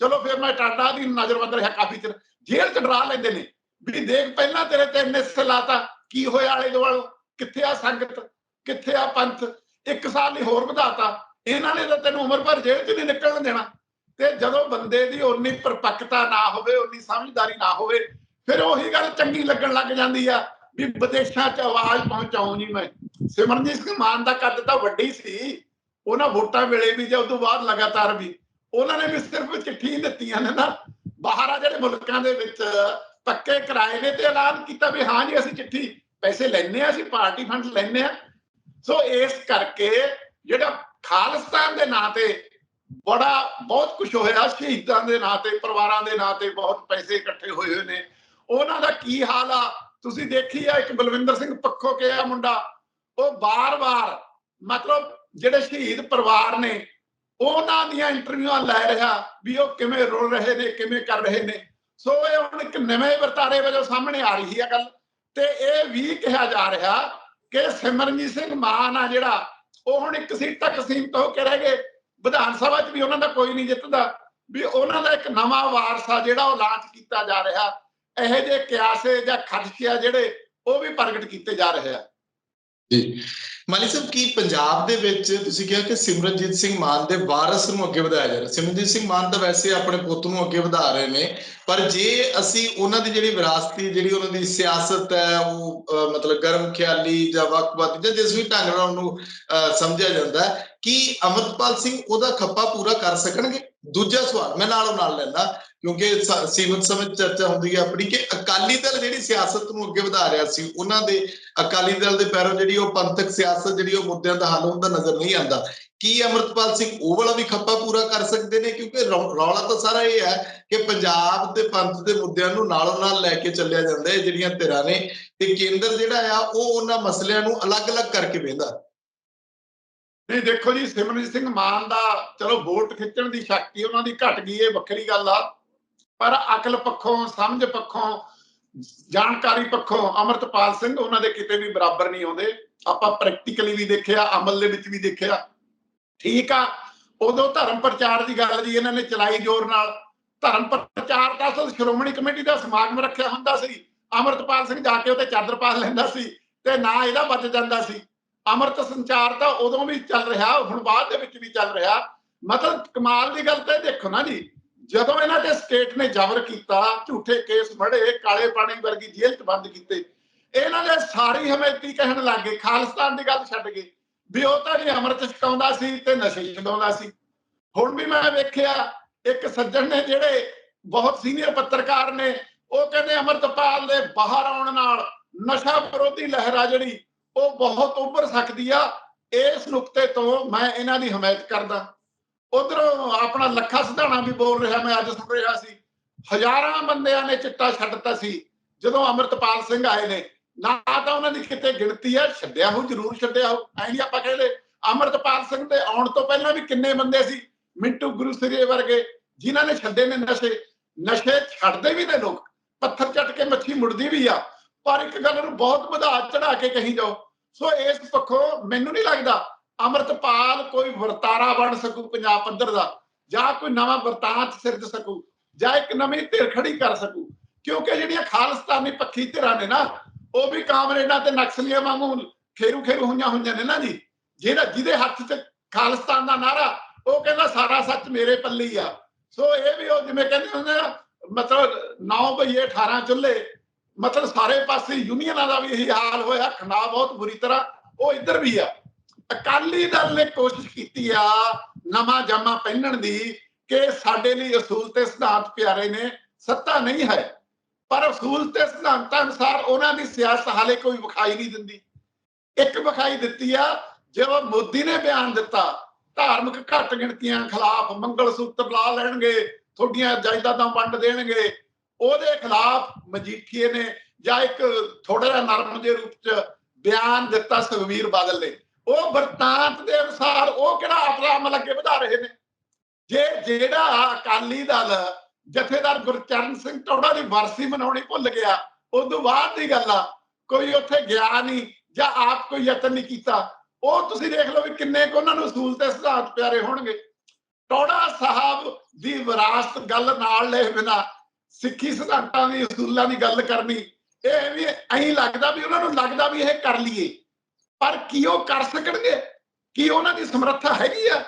ਚਲੋ ਫਿਰ ਮੈਂ ਟਾਟਾ ਦੀ ਨਜ਼ਰਬੰਦ ਰਿਹਾ, ਕਾਫੀ ਚਿਰ। ਜੇਲ੍ਹ ਚ ਡਰਾ ਲੈਂਦੇ ਨੇ, ਵੀ ਦੇਖ ਪਹਿਲਾਂ ਤੇਰੇ ਤੇ ਇੰਨੇ ਐਨਐਸਏ ਲਾਤਾ, ਕੀ ਹੋਇਆ ਆਲੇ ਦੁਆਲੇ? ਕਿੱਥੇ ਆ ਸੰਗਤ? ਕਿੱਥੇ ਆ ਪੰਥ? ਇੱਕ ਸਾਲ ਲਈ ਹੋਰ ਵਧਾਤਾ। ਇਹਨਾਂ ਨੇ ਤਾਂ ਤੈਨੂੰ ਉਮਰ ਭਰ ਜੇਲ੍ਹ 'ਚ ਨਹੀਂ ਨਿਕਲਣ ਦੇਣਾ। ਤੇ ਜਦੋਂ ਬੰਦੇ ਦੀ ਉਨੀ ਪਰਪੱਕਤਾ ਨਾ ਹੋਵੇ ਉਨੀ ਸਮਝਦਾਰੀ ਨਾ ਹੋਵੇ, ਫਿਰ ਉਹੀ ਗੱਲ ਚੰਗੀ ਲੱਗਣ ਲੱਗ ਜਾਂਦੀ ਆ ਵੀ ਵਿਦੇਸ਼ਾਂ 'ਚ ਆਵਾਜ਼ ਪਹੁੰਚਾਉਂ ਨਹੀਂ ਮੈਂ। ਸਿਮਰਨਜੀਤ ਸਿੰਘ ਮਾਨ ਦਾ ਕੱਦ ਤਾਂ ਵੱਡੀ ਸੀ। ਉਹਨਾਂ ਵੋਟਾਂ ਵੇਲੇ ਵੀ ਜਾਂ ਉਦੋਂ ਬਾਅਦ ਲਗਾਤਾਰ ਵੀ। ਉਹਨਾਂ ਨੇ ਵੀ ਸਿਰਫ ਚਿੱਠੀ ਦਿੱਤੀਆਂ ਨੇ ਨਾ। ਬਾਹਰ ਆ ਜਿਹੜੇ ਮੁਲਕਾਂ ਦੇ ਵਿੱਚ ਪੱਕੇ ਕਿਰਾਏ ਨੇ ਤੇ ਐਲਾਨ ਕੀਤਾ ਵੀ ਹਾਂ ਜੀ, ਅਸੀਂ ਚਿੱਠੀ ਪੈਸੇ ਲੈਣੇ ਆ ਅਸੀਂ ਪਾਰਟੀ ਫੰਡ ਲੈਣੇ ਆ ਸੋ ਇਸ ਕਰਕੇ ਜਿਹੜਾ ਖਾਲਿਸਤਾਨ ਦੇ ਨਾਂ ਤੇ ਬੜਾ, ਬਹੁਤ ਕੁਝ ਹੋਇਆ ਸ਼ਹੀਦਾਂ ਦੇ ਨਾਂ ਤੇ, ਪਰਿਵਾਰਾਂ ਦੇ ਨਾਂ ਤੇ, ਬਹੁਤ ਪੈਸੇ ਇਕੱਠੇ ਹੋਏ ਹੋਏ ਨੇ। ਉਹਨਾਂ ਦਾ ਕੀ ਹਾਲ ਆ? ਤੁਸੀਂ ਦੇਖੀ ਆ, ਇੱਕ ਬਲਵਿੰਦਰ ਸਿੰਘ ਪੱਖੋ ਕਿਹਾ ਮੁੰਡਾ। ਉਹ ਬਾਰ-ਬਾਰ, ਮਤਲਬ ਜਿਹੜੇ ਸ਼ਹੀਦ ਪਰਿਵਾਰ ਨੇ, ਉਹਨਾਂ ਦੀਆਂ ਇੰਟਰਵਿਊਆਂ ਲੈ ਰਿਹਾ ਵੀ ਉਹ ਕਿਵੇਂ ਰੁਲ ਰਹੇ ਨੇ, ਕਿਵੇਂ ਕਰ ਰਹੇ ਨੇ। ਸੋ ਇਹ ਹੁਣ ਇੱਕ ਨਵੇਂ ਵਰਤਾਰੇ ਵਜੋਂ ਸਾਹਮਣੇ ਆ ਰਹੀ ਹੈ ਗੱਲ। ਤੇ ਇਹ ਵੀ ਕਿਹਾ ਜਾ ਰਿਹਾ ਕਿ ਸਿਮਰਨਜੀਤ ਸਿੰਘ ਮਾਨ ਆ ਜਿਹੜਾ, ਉਹ ਹੁਣ ਇੱਕ ਸੀਟ ਤੱਕ ਸੀਮਤ ਹੋ ਕੇ ਰਹਿ ਗਏ। ਵਿਧਾਨ ਸਭਾ 'ਚ ਵੀ ਉਹਨਾਂ ਦਾ ਕੋਈ ਨਹੀਂ ਜਿੱਤਦਾ। ਵੀ ਉਹਨਾਂ ਦਾ ਇੱਕ ਨਵਾਂ ਵਾਰਸ ਆ ਜਿਹੜਾ ਉਹ ਲਾਂਚ ਕੀਤਾ ਜਾ ਰਿਹਾ। ਇਹੋ ਜਿਹੇ ਕਿਆਸੇ ਜਾਂ ਖਦਸ਼ੇ ਆ ਜਿਹੜੇ ਉਹ ਵੀ ਪ੍ਰਗਟ ਕੀਤੇ ਜਾ ਰਹੇ ਆ। ਜੀ। ਮਾਲੀ ਸਾਹਿਬ ਕੀ ਪੰਜਾਬ ਦੇ ਵਿੱਚ ਤੁਸੀਂ ਕਿਹਾ ਕਿ ਸਿਮਰਨਜੀਤ ਸਿੰਘ ਮਾਨ ਦੇ ਵਾਰਸ ਨੂੰ ਅੱਗੇ ਵਧਾਇਆ ਜਾ ਰਿਹਾ? ਸਿਮਰਨਜੀਤ ਸਿੰਘ ਮਾਨ ਤਾਂ ਵੈਸੇ ਆਪਣੇ ਪੁੱਤ ਨੂੰ ਅੱਗੇ ਵਧਾ ਰਹੇ ਨੇ ਪਰ ਜੇ ਅਸੀਂ ਉਹਨਾਂ ਦੀ ਜਿਹੜੀ ਵਿਰਾਸਤੀ ਜਿਹੜੀ ਉਹਨਾਂ ਦੀ ਸਿਆਸਤ ਹੈ ਉਹ ਮਤਲਬ ਗਰਮ ਖਿਆਲੀ ਜਾਂ ਵਕਵਾਦੀ ਜਾਂ ਜਿਸ ਵੀ ਢੰਗ ਨਾਲ ਉਹਨੂੰ ਅਹ, ਸਮਝਿਆ ਜਾਂਦਾ ਹੈ ਕਿ ਅਮਰਪਾਲ ਸਿੰਘ ਉਹਦਾ ਖੱਪਾ ਪੂਰਾ ਕਰ ਸਕਣਗੇ? ਦੂਜਾ ਸਵਾਲ ਮੈਂ ਨਾਲੋਂ ਨਾਲ ਲੈਂਦਾ ਕਿਉਂਕਿ ਸ- ਸੀਮਤ ਸਮੇਂ ਚਰਚਾ ਹੁੰਦੀ ਹੈ ਆਪਣੀ ਕਿ ਅਕਾਲੀ ਦਲ ਜਿਹੜੀ ਸਿਆਸਤ ਨੂੰ ਅੱਗੇ ਵਧਾ ਰਿਹਾ ਸੀ, ਉਹਨਾਂ ਦੇ ਅਕਾਲੀ ਦਲ ਦੇ ਪੈਰੋਂ ਜਿਹੜੀ ਉਹ ਪੰਥਕ ਸਿਆਸਤ, ਜਿਹੜੀ ਉਹ ਮੁੱਦਿਆਂ ਦਾ ਹੱਲ ਹੁੰਦਾ ਨਜ਼ਰ ਨਹੀਂ ਆਉਂਦਾ। ਕੀ ਅਮਰਤਪਾਲ ਸਿੰਘ ਉਹ ਵਾਲਾ ਵੀ ਖੱਪਾ ਪੂਰਾ ਕਰ ਸਕਦੇ ਨੇ? ਕਿਉਂਕਿ ਰੌਲਾ ਤਾਂ ਸਾਰਾ ਇਹ ਹੈ ਕਿ ਪੰਜਾਬ ਤੇ ਪੰਥ ਦੇ ਮੁੱਦਿਆਂ ਨੂੰ ਨਾਲੋਂ ਨਾਲ ਲੈ ਕੇ ਚੱਲਿਆ ਜਾਂਦਾ ਹੈ ਜਿਹੜੀਆਂ ਧਿਰਾਂ ਨੇ, ਤੇ ਕੇਂਦਰ ਜਿਹੜਾ ਆ, ਉਹ ਉਹਨਾਂ ਮਸਲਿਆਂ ਨੂੰ ਅਲੱਗ-ਅਲੱਗ ਕਰਕੇ ਵੇਂਦਾ ਨਹੀਂ, ਦੇਖੋ ਜੀ ਸਿਮਰਜੀਤ ਸਿੰਘ ਮਾਨ ਦਾ ਚਲੋ ਵੋਟ ਖਿੱਚਣ ਦੀ ਸ਼ਕਤੀ ਉਹਨਾਂ ਦੀ ਘਟ ਗਈ, ਇਹ ਵੱਖਰੀ ਗੱਲ ਆ। ਪਰ ਅਕਲ ਪੱਖੋਂ, ਸਮਝ ਪੱਖੋਂ, ਜਾਣਕਾਰੀ ਪੱਖੋਂ ਅਮਰਤਪਾਲ ਸਿੰਘ ਉਹਨਾਂ ਦੇ ਕਿਤੇ ਵੀ ਬਰਾਬਰ ਨਹੀਂ ਆਉਂਦੇ। ਆਪਾਂ ਪ੍ਰੈਕਟੀਕਲੀ ਵੀ ਦੇਖਿਆ, ਅਮਲ ਦੇ ਵਿੱਚ ਵੀ ਦੇਖਿਆ। ਠੀਕ ਆ, ਉਦੋਂ ਧਰਮ ਪ੍ਰਚਾਰ ਦੀ ਗੱਲ ਜੀ, ਇਹਨਾਂ ਨੇ ਚਲਾਈ ਜ਼ੋਰ ਨਾਲ। ਧਰਮ ਪ੍ਰਚਾਰ ਦਾ ਅਸਲ ਸ਼੍ਰੋਮਣੀ ਕਮੇਟੀ ਦਾ ਸਮਾਗਮ ਰੱਖਿਆ ਹੁੰਦਾ ਸੀ। ਅਮਰਤਪਾਲ ਸਿੰਘ ਜਾ ਕੇ ਉੱਤੇ ਚਾਦਰ ਪਾ ਲੈਂਦਾ ਸੀ ਤੇ ਨਾ ਇਹਦਾ ਬਚ ਜਾਂਦਾ ਸੀ। ਅਮਰਤ ਸੰਚਾਰ ਤਾਂ ਉਦੋਂ ਵੀ ਚੱਲ ਰਿਹਾ, ਹੁਣ ਬਾਅਦ ਦੇ ਵਿੱਚ ਵੀ ਚੱਲ ਰਿਹਾ। ਮਤਲਬ ਕਮਾਲ ਦੀ ਗੱਲ ਤਾਂ ਇਹ ਦੇਖੋ ਨਾ ਜੀ ਜਦੋਂ ਇਹਨਾਂ ਤੇ ਸਟੇਟ ਨੇ ਜ਼ਬਰ ਕੀਤਾ, ਝੂਠੇ ਕੇਸ ਫੜੇ, ਕਾਲੇ ਪਾਣੀ ਵਰਗੀ ਜੇਲ੍ਹ 'ਚ ਬੰਦ ਕੀਤੇ, ਇਹਨਾਂ ਨੇ ਸਾਰੀ ਹਮੇਤੀ ਕਹਿਣ ਲੱਗੇ ਖਾਲਿਸਤਾਨ ਦੀ ਗੱਲ ਛੱਡ ਗਏ। ਵੀ ਉਹ ਤਾਂ ਜੀ ਅਮਰਤ ਛਕਾਉਂਦਾ ਸੀ ਤੇ ਨਸ਼ੇ ਛਡਾਉਂਦਾ ਸੀ। ਹੁਣ ਵੀ ਮੈਂ ਵੇਖਿਆ, ਇੱਕ ਸੱਜਣ ਨੇ ਜਿਹੜੇ ਬਹੁਤ ਸੀਨੀਅਰ ਪੱਤਰਕਾਰ ਨੇ, ਉਹ ਕਹਿੰਦੇ ਅਮਰਤਪਾਲ ਦੇ ਬਾਹਰ ਆਉਣ ਨਾਲ ਨਸ਼ਾ ਵਿਰੋਧੀ ਲਹਿਰ ਆ ਜਿਹੜੀ, ਉਹ ਬਹੁਤ ਉੱਭਰ ਸਕਦੀ ਆ। ਇਸ ਨੁਕਤੇ ਤੋਂ ਮੈਂ ਇਹਨਾਂ ਦੀ ਹਮਾਇਤ ਕਰਦਾ। ਉਧਰੋਂ ਆਪਣਾ ਲੱਖਾ ਸਿਧਾਣਾ ਵੀ ਬੋਲ ਰਿਹਾ, ਮੈਂ ਅੱਜ ਸੁਣ ਰਿਹਾ ਸੀ। ਹਜ਼ਾਰਾਂ ਬੰਦਿਆਂ ਨੇ ਚਿੱਟਾ ਛੱਡਤਾ ਸੀ, ਜਦੋਂ ਅਮਰਤਪਾਲ ਸਿੰਘ ਆਏ ਨੇ। ਨਾ ਤਾਂ ਉਹਨਾਂ ਦੀ ਕਿਤੇ ਗਿਣਤੀ ਹੈ, ਛੱਡਿਆ ਹੋ ਜ਼ਰੂਰ ਛੱਡਿਆ ਹੋ ਐਂ ਨਹੀਂ ਆਪਾਂ ਕਹਿੰਦੇ, ਅਮਰਤਪਾਲ ਸਿੰਘ ਦੇ ਆਉਣ ਤੋਂ ਪਹਿਲਾਂ ਵੀ ਕਿੰਨੇ ਬੰਦੇ ਸੀ, ਮਿੰਟੂ ਗੁਰੂ ਗੁਰੂਸਰੀਏ ਵਰਗੇ, ਜਿਨ੍ਹਾਂ ਨੇ ਛੱਡੇ ਨੇ ਨਸ਼ੇ। ਨਸ਼ੇ ਛੱਡਦੇ ਵੀ ਨੇ ਲੋਕ, ਪੱਥਰ ਚੱਟ ਕੇ ਮੱਛੀ ਮੁੜਦੀ ਵੀ ਆ। ਪਰ ਇੱਕ ਗੱਲ ਨੂੰ ਬਹੁਤ ਵਧਾ ਚੜਾ ਕੇ ਕਹੀ ਜਾਓ, ਸੋ ਇਸ ਪੱਖੋਂ ਮੈਨੂੰ ਨਹੀਂ ਲੱਗਦਾ ਅਮਰਤਪਾਲ ਕੋਈ ਵਰਤਾਰਾ ਬਣ ਸਕੂ ਪੰਜਾਬ ਪੱਧਰ ਦਾ, ਜਾਂ ਕੋਈ ਨਵਾਂ ਵਰਤਾਂਤ ਸਿਰਜ ਸਕੂ, ਜਾਂ ਇੱਕ ਨਵੀਂ ਧਿਰ ਖੜੀ ਕਰ ਸਕੂ। ਕਿਉਂਕਿ ਜਿਹੜੀਆਂ ਖਾਲਿਸਤਾਨੀ ਪੱਖੀ ਧਿਰਾਂ ਨੇ ਨਾ, ਉਹ ਵੀ ਕਾਮਰੇਡਾਂ ਤੇ ਨਕਸਲੀਆਂ ਵਾਂਗੂ ਖੇਰੂ ਖੇਰੂ ਹੋਈਆਂ ਹੋਈਆਂ ਨੇ ਨਾ ਜੀ। ਜਿਹੜਾ ਜਿਹਦੇ ਹੱਥ 'ਚ ਖਾਲਿਸਤਾਨ ਦਾ ਨਾਰਾ ਉਹ ਕਹਿੰਦਾ ਸਾਰਾ ਸੱਚ ਮੇਰੇ ਪੱਲੇ ਹੀ ਆ। ਸੋ ਇਹ ਵੀ ਉਹ ਜਿਵੇਂ ਕਹਿੰਦੇ ਹੁੰਦੇ ਆ, ਮਤਲਬ 9 ਬਈਏ 18 ਚੁੱਲੇ ਮਤਲਬ ਸਾਰੇ ਪਾਸੇ ਯੂਨੀਅਨਾਂ ਦਾ ਵੀ ਇਹੀ ਹਾਲ ਹੋਇਆ ਖੰਡਾ ਬਹੁਤ ਬੁਰੀ ਤਰ੍ਹਾਂ, ਉਹ ਇੱਧਰ ਵੀ ਆ। ਅਕਾਲੀ ਦਲ ਨੇ ਕੋਸ਼ਿਸ਼ ਕੀਤੀ ਆ ਨਵਾਂ ਜਾਮਾ ਪਹਿਨਣ ਦੀ ਕਿ ਸਾਡੇ ਲਈ ਅਸੂਲ ਤੇ ਸਿਧਾਂਤ ਪਿਆਰੇ ਨੇ, ਸੱਤਾ ਨਹੀਂ ਹੈ। ਪਰ ਅਸੂਲ ਤੇ ਸਿਧਾਂਤਾਂ ਅਨੁਸਾਰ ਉਹਨਾਂ ਦੀ ਸਿਆਸਤ ਹਾਲੇ ਕੋਈ ਵਿਖਾਈ ਨਹੀਂ ਦਿੰਦੀ। ਇੱਕ ਵਿਖਾਈ ਦਿੱਤੀ ਆ, ਜਦੋਂ ਮੋਦੀ ਨੇ ਬਿਆਨ ਦਿੱਤਾ, ਧਾਰਮਿਕ ਘੱਟ ਗਿਣਤੀਆਂ ਖਿਲਾਫ ਮੰਗਲ ਸੂਤਰ ਲਾ ਲੈਣਗੇ, ਤੁਹਾਡੀਆਂ ਜਾਇਦਾਦਾਂ ਵੰਡ ਦੇਣਗੇ, ਉਹਦੇ ਖਿਲਾਫ ਮਜੀਠੀਏ ਨੇ ਜਾਂ ਇੱਕ ਥੋੜਾ ਜਿਹਾ ਨਰਮ ਦੇ ਰੂਪ ਚ ਬਿਆਨ ਦਿੱਤਾ ਸੁਖਵੀਰ ਬਾਦਲ ਨੇ। ਉਹ ਵਰਤਾਂਤ ਦੇ ਅਨੁਸਾਰ ਉਹ ਕਿਹੜਾ ਆਪਣਾ ਅਮਲ ਅੱਗੇ ਵਧਾ ਰਹੇ ਨੇ? ਜੇ ਜਿਹੜਾ ਅਕਾਲੀ ਦਲ ਜਥੇਦਾਰ ਗੁਰਚਰਨ ਸਿੰਘ ਟੋੜਾ ਦੀ ਵਰਸੀ ਮਨਾਉਣੀ ਭੁੱਲ ਗਿਆ ਉਦੋਂ ਬਾਅਦ ਦੀ ਗੱਲ ਆ, ਕੋਈ ਉੱਥੇ ਗਿਆ ਨਹੀਂ ਜਾਂ ਆਪ ਕੋਈ ਯਤਨ ਨਹੀਂ ਕੀਤਾ, ਉਹ ਤੁਸੀਂ ਦੇਖ ਲਓ ਵੀ ਕਿੰਨੇ ਕੁ ਉਹਨਾਂ ਨੂੰ ਅਸੂਲ ਤੇ ਸਿਧਾਂਤ ਪਿਆਰੇ ਹੋਣਗੇ। ਟੌੜਾ ਸਾਹਿਬ ਦੀ ਵਿਰਾਸਤ ਗੱਲ ਨਾਲ ਲੈ ਬਿਨਾ ਸਿੱਖੀ ਸਿਧਾਂਤਾਂ ਦੀ ਅਸੂਲਾਂ ਦੀ ਗੱਲ ਕਰਨੀ, ਇਹ ਵੀ ਐਂ ਲੱਗਦਾ ਵੀ ਉਹਨਾਂ ਨੂੰ ਲੱਗਦਾ ਵੀ ਇਹ ਕਰ ਲਈਏ। ਪਰ ਕੀ ਉਹ ਕਰ ਸਕਣਗੇ? ਕੀ ਉਹਨਾਂ ਦੀ ਸਮਰੱਥਾ ਹੈਗੀ ਆ?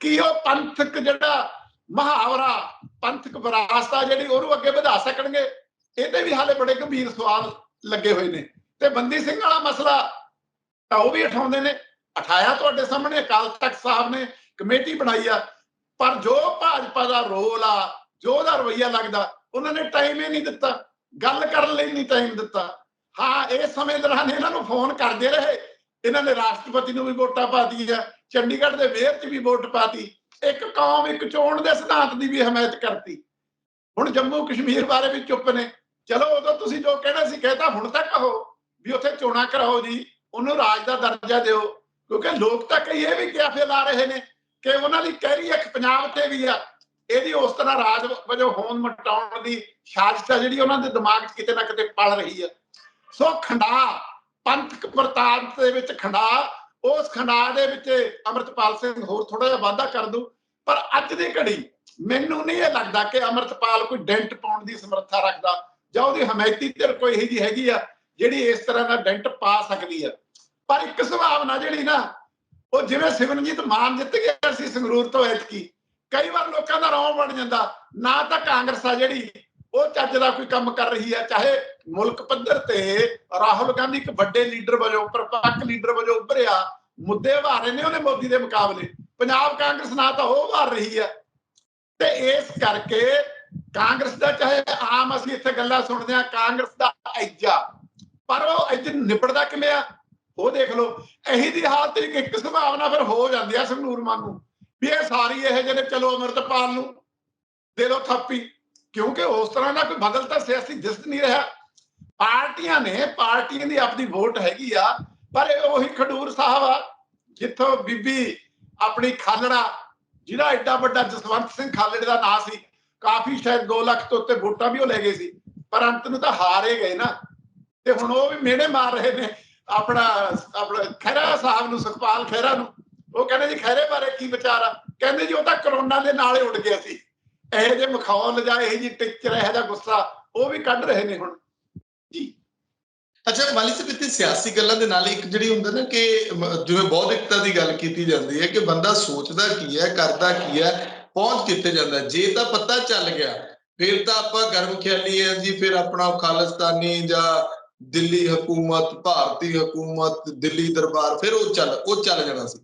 ਕੀ ਉਹ ਪੰਥਕ ਜਿਹੜਾ ਮੁਹਾਵਰਾ, ਪੰਥਕ ਵਿਰਾਸਤ ਆ ਜਿਹੜੀ ਉਹਨੂੰ ਅੱਗੇ ਵਧਾ ਸਕਣਗੇ? ਇਹਦੇ ਵੀ ਹਾਲੇ ਬੜੇ ਗੰਭੀਰ ਸਵਾਲ ਲੱਗੇ ਹੋਏ ਨੇ। ਤੇ ਬੰਦੀ ਸਿੰਘ ਵਾਲਾ ਮਸਲਾ ਤਾਂ ਉਹ ਵੀ ਉਠਾਉਂਦੇ ਨੇ। ਉਠਾਇਆ ਤੁਹਾਡੇ ਸਾਹਮਣੇ, ਅਕਾਲ ਤਖਤ ਸਾਹਿਬ ਨੇ ਕਮੇਟੀ ਬਣਾਈ ਆ। ਪਰ ਜੋ ਭਾਜਪਾ ਦਾ ਰੋਲ ਆ, ਜੋ ਉਹਦਾ ਰਵਈਆ ਲੱਗਦਾ, ਉਹਨਾਂ ਨੇ ਟਾਈਮ ਹੀ ਨਹੀਂ ਦਿੱਤਾ। ਗੱਲ ਕਰਨ ਲਈ ਨਹੀਂ ਟਾਈਮ ਦਿੱਤਾ। ਹਾਂ, ਇਹ ਸਮੇਂ ਦੌਰਾਨ ਇਹਨਾਂ ਨੂੰ ਫੋਨ ਕਰਦੇ ਰਹੇ। ਇਹਨਾਂ ਨੇ ਰਾਸ਼ਟਰਪਤੀ ਨੂੰ ਵੀ ਵੋਟਾਂ ਪਾਤੀ ਆ ਚੰਡੀਗੜ੍ਹ ਦੇ ਮੇਅਰ 'ਚ ਵੀ ਵੋਟ ਪਾਤੀ। ਇੱਕ ਕੌਮ, ਇੱਕ ਚੋਣ ਦੇ ਸਿਧਾਂਤ ਦੀ ਵੀ ਹਮਾਇਤ ਕਰਤੀ। ਹੁਣ ਜੰਮੂ ਕਸ਼ਮੀਰ ਬਾਰੇ ਵੀ ਚੁੱਪ ਨੇ। ਚਲੋ, ਉਦੋਂ ਤੁਸੀਂ ਜੋ ਕਹਿਣਾ ਸੀ ਕਹਿਤਾ ਹੁਣ ਤਾਂ ਕਹੋ ਵੀ ਉੱਥੇ ਚੋਣਾਂ ਕਰਾਓ ਜੀ, ਉਹਨੂੰ ਰਾਜ ਦਾ ਦਰਜਾ ਦਿਓ। ਕਿਉਂਕਿ ਲੋਕ ਤਾਂ ਕਈ ਇਹ ਵੀ ਕਿਆਫੇ ਲਾ ਰਹੇ ਨੇ ਕਿ ਉਹਨਾਂ ਦੀ ਕਹਿਰੀ ਇੱਕ ਪੰਜਾਬ ਤੇ ਵੀ ਆ। ਇਹਦੀ ਉਸ ਤਰ੍ਹਾਂ ਰਾਜ ਵਜੋਂ ਹੋਣ ਮਟਾਉਣ ਦੀ ਸਾਜ਼ਿਸ਼ ਆ ਜਿਹੜੀ ਉਹਨਾਂ ਦੇ ਦਿਮਾਗ 'ਚ ਕਿਤੇ ਨਾ ਕਿਤੇ ਪਲ ਰਹੀ ਆ। ਸੋ ਖੰਡਾ ਪੰਥਕ ਵਰਤਾਂਤ ਦੇ ਵਿੱਚ ਖੰਡਾ, ਉਸ ਖੰਡਾ ਦੇ ਵਿੱਚ ਅਮਰਤਪਾਲ ਸਿੰਘ ਹੋਰ ਥੋੜਾ ਜਿਹਾ ਵਾਧਾ ਕਰ ਦੂ ਪਰ ਅੱਜ ਦੀ ਘੜੀ ਮੈਨੂੰ ਨਹੀਂ ਇਹ ਲੱਗਦਾ ਕਿ ਅਮਰਤਪਾਲ ਕੋਈ ਡੈਂਟ ਪਾਉਣ ਦੀ ਸਮਰੱਥਾ ਰੱਖਦਾ ਜਾਂ ਉਹਦੀ ਹਮਾਇਤੀ ਧਿਰ ਕੋਈ ਇਹੋ ਜੀ ਹੈਗੀ ਆ ਜਿਹੜੀ ਇਸ ਤਰ੍ਹਾਂ ਦਾ ਡੈਂਟ ਪਾ ਸਕਦੀ ਆ। ਪਰ ਇੱਕ ਸੰਭਾਵਨਾ ਜਿਹੜੀ ਨਾ, ਉਹ ਜਿਵੇਂ ਸਿਮਰਨਜੀਤ ਮਾਨ ਜਿੱਤ ਗਿਆ ਸੀ ਸੰਗਰੂਰ ਤੋਂ ਐਤਕੀ, ਕਈ ਵਾਰ ਲੋਕਾਂ ਦਾ ਰੌਂ ਬਣ ਜਾਂਦਾ, ਨਾ ਤਾਂ ਕਾਂਗਰਸ ਆ ਜਿਹੜੀ ਉਹ ਚੱਜ ਦਾ ਕੋਈ ਕੰਮ ਕਰ ਰਹੀ ਹੈ, ਚਾਹੇ ਮੁਲਕ ਪੱਧਰ ਤੇ ਰਾਹੁਲ ਗਾਂਧੀ ਇੱਕ ਵੱਡੇ ਲੀਡਰ ਵਜੋਂ ਪ੍ਰਪੱਕ ਲੀਡਰ ਵਜੋਂ ਉੱਭਰਿਆ, ਮੁੱਦੇ ਵਾਰੇ ਨੇ ਉਹਨੇ ਮੋਦੀ ਦੇ ਮੁਕਾਬਲੇ। ਪੰਜਾਬ ਕਾਂਗਰਸ ਨਾ ਤਾਂ ਉਹ ਵਾਰ ਰਹੀ ਹੈ। ਤੇ ਇਸ ਕਰਕੇ ਕਾਂਗਰਸ ਦਾ, ਚਾਹੇ ਆਮ ਅਸੀਂ ਇੱਥੇ ਗੱਲਾਂ ਸੁਣਦੇ ਆ ਕਾਂਗਰਸ ਦਾ ਐਜਾ, ਪਰ ਉਹ ਐਜ ਨਿਬੜਦਾ ਕਿਵੇਂ ਆ? ਉਹ ਦੇਖ ਲਓ। ਇਹੀ ਦੀ ਹਾਲਤ ਇੱਕ ਸੰਭਾਵਨਾ ਫਿਰ ਹੋ ਜਾਂਦੀ ਆ ਸੰਗਨੂਰ ਮਾਨ ਨੂੰ, ਵੀ ਇਹ ਸਾਰੀ ਇਹ ਜਿਹਨੇ ਚਲੋ ਅਮਰਤਪਾਲ ਨੂੰ ਦੇ ਲੋ ਥਾਪੀ। ਕਿਉਂਕਿ ਉਸ ਤਰ੍ਹਾਂ ਦਾ ਕੋਈ ਬਦਲ ਤਾਂ ਸਿਆਸੀ ਦਿਸ ਨਹੀਂ ਰਿਹਾ। ਪਾਰਟੀਆਂ ਨੇ, ਪਾਰਟੀਆਂ ਦੀ ਆਪਣੀ ਵੋਟ ਹੈਗੀ ਆ, ਪਰ ਉਹੀ ਖਡੂਰ ਸਾਹਿਬ ਆ, ਜਿੱਥੋਂ ਬੀਬੀ ਆਪਣੀ ਖਾਲੜਾ ਜਿਹੜਾ ਐਡਾ ਵੱਡਾ ਜਸਵੰਤ ਸਿੰਘ ਖਾਲੜੇ ਦਾ ਨਾਂ ਸੀ, ਕਾਫੀ ਸ਼ਾਇਦ 2 ਲੱਖ ਤੋਂ ਉੱਤੇ ਵੋਟਾਂ ਵੀ ਉਹ ਲੈ ਗਏ ਸੀ, ਪਰ ਅੰਤ ਨੂੰ ਤਾਂ ਹਾਰੇ ਗਏ ਨਾ। ਤੇ ਹੁਣ ਉਹ ਵੀ ਮਿਹਣੇ ਮਾਰ ਰਹੇ ਨੇ ਆਪਣਾ ਆਪਣਾ ਖਹਿਰਾ ਸਾਹਿਬ ਨੂੰ, ਸੁਖਪਾਲ ਖਹਿਰਾ ਨੂੰ। ਉਹ ਕਹਿੰਦੇ ਜੀ ਖਹਿਰੇ ਬਾਰੇ ਕੀ ਵਿਚਾਰ ਆ? ਕਹਿੰਦੇ ਜੀ ਉਹ ਤਾਂ ਕਰੋਨਾ ਦੇ ਨਾਲ ਹੀ ਉੱਡ ਗਿਆ ਸੀ। ਇਹੋ ਜਿਹੇ ਮਖੌਲ ਜਾਂ ਇਹੋ ਜਿਹੀ ਟਿਕਚਰ ਇਹੋ ਜਿਹਾ ਗੁੱਸਾ, ਉਹ ਵੀ ਕੱਢ ਰਹੇ ਨੇ ਹੁਣ। ਜੀ। ਅੱਛਾ, ਮਾਲੀ ਸਾਹਿਬ, ਇੱਥੇ ਸਿਆਸੀ ਗੱਲਾਂ ਦੇ ਨਾਲ ਇੱਕ ਜਿਹੜੀ ਹੁੰਦਾ ਨਾ ਕਿ ਜਿਵੇਂ ਬੌਧਿਕਤਾ ਦੀ ਗੱਲ ਕੀਤੀ ਜਾਂਦੀ ਹੈ ਕਿ ਬੰਦਾ ਸੋਚਦਾ ਕੀ ਹੈ, ਕਰਦਾ ਕੀ ਹੈ, ਪਹੁੰਚ ਕਿੱਥੇ ਜਾਂਦਾ? ਜੇ ਤਾਂ ਪਤਾ ਚੱਲ ਗਿਆ, ਫਿਰ ਤਾਂ ਆਪਾਂ ਗਰਮ ਖਿਆਲੀ ਹੈ ਜੀ, ਫਿਰ ਆਪਣਾ ਖਾਲਿਸਤਾਨੀ ਜਾਂ ਦਿੱਲੀ ਹਕੂਮਤ, ਭਾਰਤੀ ਹਕੂਮਤ, ਦਿੱਲੀ ਦਰਬਾਰ, ਫਿਰ ਉਹ ਚੱਲ ਉਹ ਚੱਲ ਜਾਣਾ ਸੀ।